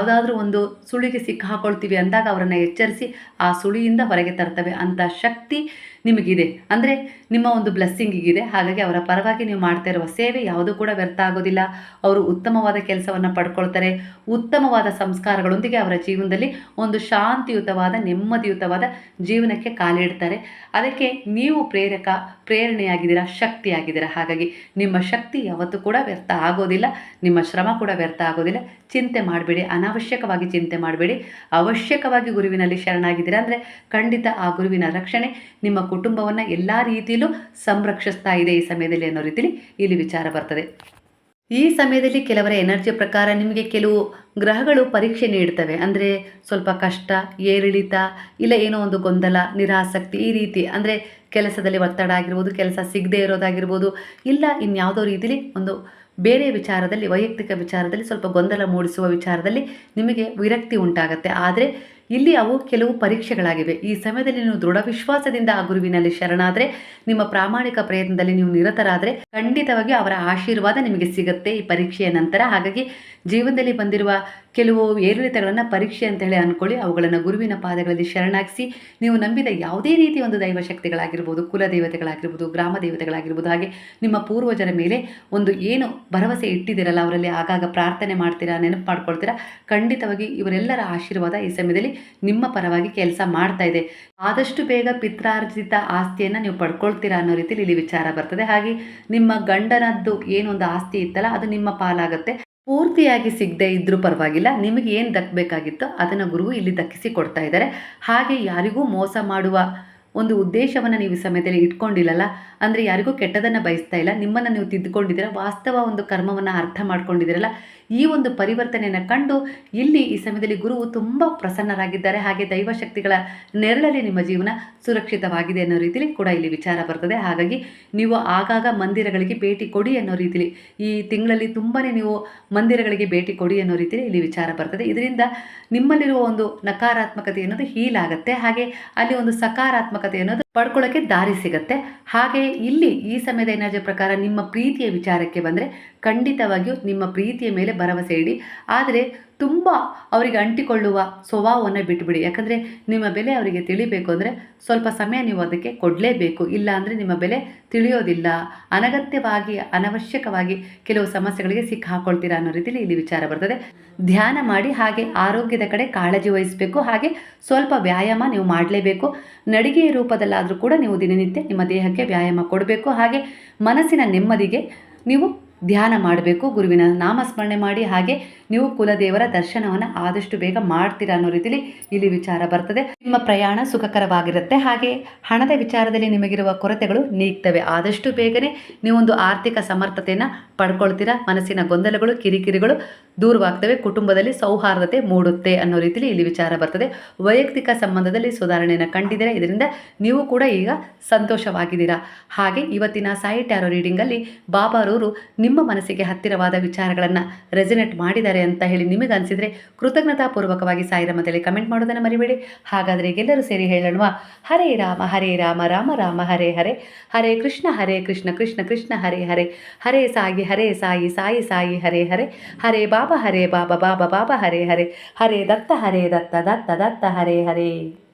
ಯಾವುದಾದ್ರೂ ಒಂದು ಸುಳಿಗೆ ಸಿಕ್ಕಾಕೊಳ್ತೀವಿ ಅಂದಾಗ ಅವರನ್ನು ಎಚ್ಚರಿಸಿ ಆ ಸುಳಿಯಿಂದ ಹೊರಗೆ ತರ್ತವೆ ಅಂಥ ಶಕ್ತಿ ನಿಮಗಿದೆ. ಅಂದರೆ ನಿಮ್ಮ ಒಂದು ಬ್ಲೆಸ್ಸಿಂಗಿಗಿದೆ. ಹಾಗಾಗಿ ಅವರ ಪರವಾಗಿ ನೀವು ಮಾಡ್ತಾ ಇರುವ ಸೇವೆ ಯಾವುದು ಕೂಡ ವ್ಯರ್ಥ ಆಗೋದಿಲ್ಲ. ಅವರು ಉತ್ತಮವಾದ ಕೆಲಸವನ್ನು ಪಡ್ಕೊಳ್ತಾರೆ. ಉತ್ತಮವಾದ ಸಂಸ್ಕಾರಗಳೊಂದಿಗೆ ಅವರ ಜೀವನದಲ್ಲಿ ಒಂದು ಶಾಂತಿಯುತವಾದ, ನೆಮ್ಮದಿಯುತವಾದ ಜೀವನಕ್ಕೆ ಕಾಲಿಡ್ತಾರೆ. ಅದಕ್ಕೆ ನೀವು ಪ್ರೇರಕ, ಪ್ರೇರಣೆಯಾಗಿದ್ದೀರಾ, ಶಕ್ತಿಯಾಗಿದ್ದೀರಾ? ಹಾಗಾಗಿ ನಿಮ್ಮ ಶಕ್ತಿ ಯಾವತ್ತೂ ಕೂಡ ವ್ಯರ್ಥ ಆಗೋದಿಲ್ಲ. ನಿಮ್ಮ ಶ್ರಮ ಕೂಡ ವ್ಯರ್ಥ ಆಗೋದಿಲ್ಲ. ಚಿಂತೆ ಮಾಡಬೇಡಿ, ಅನಾವಶ್ಯಕವಾಗಿ ಚಿಂತೆ ಮಾಡಬೇಡಿ. ಅವಶ್ಯಕವಾಗಿ ಗುರುವಿನಲ್ಲಿ ಶರಣಾಗಿದ್ದೀರಾ ಅಂದರೆ ಖಂಡಿತ ಆ ಗುರುವಿನ ರಕ್ಷಣೆ ನಿಮ್ಮ ಕುಟುಂಬವನ್ನು ಎಲ್ಲ ರೀತಿಯಲ್ಲೂ ಸಂರಕ್ಷಿಸ್ತಾ ಇದೆ ಈ ಸಮಯದಲ್ಲಿ ಅನ್ನೋ ರೀತಿಯಲ್ಲಿ ಇಲ್ಲಿ ವಿಚಾರ ಬರ್ತದೆ. ಈ ಸಮಯದಲ್ಲಿ ಕೆಲವರ ಎನರ್ಜಿ ಪ್ರಕಾರ ನಿಮಗೆ ಕೆಲವು ಗ್ರಹಗಳು ಪರೀಕ್ಷೆ ನೀಡ್ತವೆ. ಅಂದರೆ ಸ್ವಲ್ಪ ಕಷ್ಟ, ಏರಿಳಿತ, ಇಲ್ಲ ಏನೋ ಒಂದು ಗೊಂದಲ, ನಿರಾಸಕ್ತಿ ಈ ರೀತಿ. ಅಂದರೆ ಕೆಲಸದಲ್ಲಿ ಒತ್ತಡ ಆಗಿರ್ಬೋದು, ಕೆಲಸ ಸಿಗದೇ ಇರೋದಾಗಿರ್ಬೋದು, ಇಲ್ಲ ಇನ್ಯಾವುದೋ ರೀತಿಲಿ ಒಂದು ಬೇರೆ ವಿಚಾರದಲ್ಲಿ, ವೈಯಕ್ತಿಕ ವಿಚಾರದಲ್ಲಿ ಸ್ವಲ್ಪ ಗೊಂದಲ ಮೂಡಿಸುವ ವಿಚಾರದಲ್ಲಿ ನಿಮಗೆ ವಿರಕ್ತಿ ಉಂಟಾಗತ್ತೆ. ಆದರೆ ಇಲ್ಲಿ ಅವು ಕೆಲವು ಪರೀಕ್ಷೆಗಳಾಗಿವೆ. ಈ ಸಮಯದಲ್ಲಿ ನೀವು ದೃಢ ವಿಶ್ವಾಸದಿಂದ ಆ ಗುರುವಿನಲ್ಲಿ ಶರಣಾದರೆ, ನಿಮ್ಮ ಪ್ರಾಮಾಣಿಕ ಪ್ರಯತ್ನದಲ್ಲಿ ನೀವು ನಿರತರಾದರೆ ಖಂಡಿತವಾಗಿ ಅವರ ಆಶೀರ್ವಾದ ನಿಮಗೆ ಸಿಗುತ್ತೆ ಈ ಪರೀಕ್ಷೆಯ ನಂತರ. ಹಾಗಾಗಿ ಜೀವನದಲ್ಲಿ ಬಂದಿರುವ ಕೆಲವು ಏರಿಳಿತಗಳನ್ನು ಪರೀಕ್ಷೆ ಅಂತ ಹೇಳಿ ಅಂದ್ಕೊಳ್ಳಿ ಅವುಗಳನ್ನು ಗುರುವಿನ ಪಾದಗಳಲ್ಲಿ ಶರಣಾಗಿಸಿ ನೀವು ನಂಬಿದ ಯಾವುದೇ ರೀತಿಯ ಒಂದು ದೈವ ಶಕ್ತಿಗಳಾಗಿರ್ಬೋದು, ಕುಲ ದೇವತೆಗಳಾಗಿರ್ಬೋದು, ಗ್ರಾಮ ದೇವತೆಗಳಾಗಿರ್ಬೋದು, ಹಾಗೆ ನಿಮ್ಮ ಪೂರ್ವಜರ ಮೇಲೆ ಒಂದು ಏನು ಭರವಸೆ ಇಟ್ಟಿದ್ದೀರಲ್ಲ, ಅವರಲ್ಲಿ ಆಗಾಗ ಪ್ರಾರ್ಥನೆ ಮಾಡ್ತೀರಾ, ನೆನಪು ಮಾಡ್ಕೊಳ್ತೀರಾ, ಖಂಡಿತವಾಗಿ ಇವರೆಲ್ಲರ ಆಶೀರ್ವಾದ ಈ ಸಮಯದಲ್ಲಿ ನಿಮ್ಮ ಪರವಾಗಿ ಕೆಲಸ ಮಾಡ್ತಾ ಇದೆ. ಆದಷ್ಟು ಬೇಗ ಪಿತ್ರಾರ್ಜಿತ ಆಸ್ತಿಯನ್ನು ನೀವು ಪಡ್ಕೊಳ್ತೀರಾ ಅನ್ನೋ ರೀತಿಯಲ್ಲಿ ಇಲ್ಲಿ ವಿಚಾರ ಬರ್ತದೆ. ಹಾಗೆ ನಿಮ್ಮ ಗಂಡನದ್ದು ಏನೊಂದು ಆಸ್ತಿ ಇತ್ತಲ್ಲ, ಅದು ನಿಮ್ಮ ಪಾಲಾಗುತ್ತೆ. ಪೂರ್ತಿಯಾಗಿ ಸಿಗದೆ ಇದ್ದರೂ ಪರವಾಗಿಲ್ಲ, ನಿಮಗೆ ಏನು ದಕ್ಕಬೇಕಾಗಿತ್ತೋ ಅದನ್ನು ಗುರುವು ಇಲ್ಲಿ ದಕ್ಕಿಸಿ ಕೊಡ್ತಾ ಇದ್ದಾರೆ. ಹಾಗೆ ಯಾರಿಗೂ ಮೋಸ ಮಾಡುವ ಒಂದು ಉದ್ದೇಶವನ್ನು ನೀವು ಸಮಯದಲ್ಲಿ ಇಟ್ಕೊಂಡಿಲ್ಲಲ್ಲ, ಅಂದರೆ ಯಾರಿಗೂ ಕೆಟ್ಟದನ್ನು ಬಯಸ್ತಾ ಇಲ್ಲ, ನಿಮ್ಮನ್ನು ನೀವು ತಿದ್ದುಕೊಂಡಿದ್ದೀರ, ವಾಸ್ತವ ಒಂದು ಕರ್ಮವನ್ನು ಅರ್ಥ ಮಾಡ್ಕೊಂಡಿದ್ದೀರಲ್ಲ ಈ ಒಂದು ಪರಿವರ್ತನೆಯನ್ನು ಕಂಡು ಇಲ್ಲಿ ಈ ಸಮಯದಲ್ಲಿ ಗುರುವು ತುಂಬ ಪ್ರಸನ್ನರಾಗಿದ್ದಾರೆ. ಹಾಗೆ ದೈವಶಕ್ತಿಗಳ ನೆರಳಲ್ಲಿ ನಿಮ್ಮ ಜೀವನ ಸುರಕ್ಷಿತವಾಗಿದೆ ಅನ್ನೋ ರೀತಿಯಲ್ಲಿ ಕೂಡ ಇಲ್ಲಿ ವಿಚಾರ ಬರ್ತದೆ. ಹಾಗಾಗಿ ನೀವು ಆಗಾಗ ಮಂದಿರಗಳಿಗೆ ಭೇಟಿ ಕೊಡಿ ಅನ್ನೋ ರೀತಿಯಲ್ಲಿ ಈ ತಿಂಗಳಲ್ಲಿ ತುಂಬಾ ನೀವು ಮಂದಿರಗಳಿಗೆ ಭೇಟಿ ಕೊಡಿ ಅನ್ನೋ ರೀತಿಯಲ್ಲಿ ಇಲ್ಲಿ ವಿಚಾರ ಬರ್ತದೆ. ಇದರಿಂದ ನಿಮ್ಮಲ್ಲಿರುವ ಒಂದು ನಕಾರಾತ್ಮಕತೆ ಅನ್ನೋದು ಹೀಲ್ ಆಗುತ್ತೆ ಹಾಗೆ ಅಲ್ಲಿ ಒಂದು ಸಕಾರಾತ್ಮಕತೆ ಅನ್ನೋದು ಪಡ್ಕೊಳ್ಳೋಕೆ ದಾರಿ ಸಿಗುತ್ತೆ. ಹಾಗೆ ಇಲ್ಲಿ ಈ ಸಮಯದ ಎನರ್ಜಿ ಪ್ರಕಾರ ನಿಮ್ಮ ಪ್ರೀತಿಯ ವಿಚಾರಕ್ಕೆ ಬಂದರೆ ಖಂಡಿತವಾಗಿಯೂ ನಿಮ್ಮ ಪ್ರೀತಿಯ ಮೇಲೆ ಭರವಸೆ ಇಡಿ. ಆದರೆ ತುಂಬ ಅವರಿಗೆ ಅಂಟಿಕೊಳ್ಳುವ ಸ್ವಭಾವವನ್ನು ಬಿಟ್ಬಿಡಿ. ಯಾಕಂದರೆ ನಿಮ್ಮ ಬೆಲೆ ಅವರಿಗೆ ತಿಳಿಬೇಕು ಅಂದರೆ ಸ್ವಲ್ಪ ಸಮಯ ನೀವು ಅದಕ್ಕೆ ಕೊಡಲೇಬೇಕು. ಇಲ್ಲ ಅಂದರೆ ನಿಮ್ಮ ಬೆಲೆ ತಿಳಿಯೋದಿಲ್ಲ. ಅನಗತ್ಯವಾಗಿ, ಅನವಶ್ಯಕವಾಗಿ ಕೆಲವು ಸಮಸ್ಯೆಗಳಿಗೆ ಸಿಕ್ಕಿ ಹಾಕೊಳ್ತೀರಾ ಅನ್ನೋ ರೀತಿಯಲ್ಲಿ ಇಲ್ಲಿ ವಿಚಾರ ಬರ್ತದೆ. ಧ್ಯಾನ ಮಾಡಿ ಹಾಗೆ ಆರೋಗ್ಯದ ಕಡೆ ಕಾಳಜಿ ವಹಿಸಬೇಕು. ಹಾಗೆ ಸ್ವಲ್ಪ ವ್ಯಾಯಾಮ ನೀವು ಮಾಡಲೇಬೇಕು. ನಡಿಗೆಯ ರೂಪದಲ್ಲಾದರೂ ಕೂಡ ನೀವು ದಿನನಿತ್ಯ ನಿಮ್ಮ ದೇಹಕ್ಕೆ ವ್ಯಾಯಾಮ ಕೊಡಬೇಕು. ಹಾಗೆ ಮನಸ್ಸಿನ ನೆಮ್ಮದಿಗೆ ನೀವು ಧ್ಯಾನ ಮಾಡಬೇಕು. ಗುರುವಿನ ನಾಮಸ್ಮರಣೆ ಮಾಡಿ ಹಾಗೆ ನೀವು ಕುಲದೇವರ ದರ್ಶನವನ್ನು ಆದಷ್ಟು ಬೇಗ ಮಾಡ್ತೀರಾ ಅನ್ನೋ ರೀತಿಯಲ್ಲಿ ಇಲ್ಲಿ ವಿಚಾರ ಬರ್ತದೆ. ನಿಮ್ಮ ಪ್ರಯಾಣ ಸುಖಕರವಾಗಿರುತ್ತೆ. ಹಾಗೆ ಹಣದ ವಿಚಾರದಲ್ಲಿ ನಿಮಗಿರುವ ಕೊರತೆಗಳು ನೀಗ್ತವೆ. ಆದಷ್ಟು ಬೇಗನೆ ನೀವೊಂದು ಆರ್ಥಿಕ ಸಮರ್ಥತೆಯನ್ನು ಪಡ್ಕೊಳ್ತೀರಾ. ಮನಸ್ಸಿನ ಗೊಂದಲಗಳು, ಕಿರಿಕಿರಿಗಳು ದೂರವಾಗ್ತವೆ. ಕುಟುಂಬದಲ್ಲಿ ಸೌಹಾರ್ದತೆ ಮೂಡುತ್ತೆ ಅನ್ನೋ ರೀತಿಯಲ್ಲಿ ಇಲ್ಲಿ ವಿಚಾರ ಬರ್ತದೆ. ವೈಯಕ್ತಿಕ ಸಂಬಂಧದಲ್ಲಿ ಸುಧಾರಣೆಯನ್ನು ಕಂಡಿದ್ದೀರಾ ಇದರಿಂದ ನೀವು ಕೂಡ ಈಗ ಸಂತೋಷವಾಗಿದ್ದೀರಾ. ಹಾಗೆ ಇವತ್ತಿನ ಸಾಯಿ ಟ್ಯಾರೋ ರೀಡಿಂಗಲ್ಲಿ ಬಾಬಾರವರು ನಿಮ್ಮ ಮನಸ್ಸಿಗೆ ಹತ್ತಿರವಾದ ವಿಚಾರಗಳನ್ನು ರೆಸಿನೆಟ್ ಮಾಡಿದ್ದಾರೆ. ಅಂತ ಹೇಳಿ ನಿಮಗೆ ಅನಿಸಿದರೆ ಕೃತಜ್ಞತಾಪೂರ್ವಕವಾಗಿ ಸಾಯಿರಾಮದಲ್ಲಿ ಕಮೆಂಟ್ ಮಾಡೋದನ್ನು ಮರಿಬೇಡಿ. ಹಾಗಾದರೆ ಎಲ್ಲರೂ ಸೇರಿ ಹೇಳೋಣ ಹರೇ ರಾಮ ಹರೇ ರಾಮ ರಾಮ ರಾಮ, ಹರೇ ಹರೇ. ಹರೇ ಕೃಷ್ಣ ಹರೇ ಕೃಷ್ಣ ಕೃಷ್ಣ ಕೃಷ್ಣ, ಹರೇ ಹರೇ. ಹರೇ ಸಾಯಿ ಹರೇ ಸಾಯಿ ಸಾಯಿ ಸಾಯಿ, ಹರೇ ಹರೇ. ಹರೇ ಬಾಬಾ ಹರೇ ಬಾಬಾ ಬಾಬಾ ಬಾಬಾ, ಹರೇ ಹರೇ. ಹರೇ ದತ್ತ ಹರೇ ದತ್ತ ದತ್ತ ದತ್ತ, ಹರೇ ಹರೇ.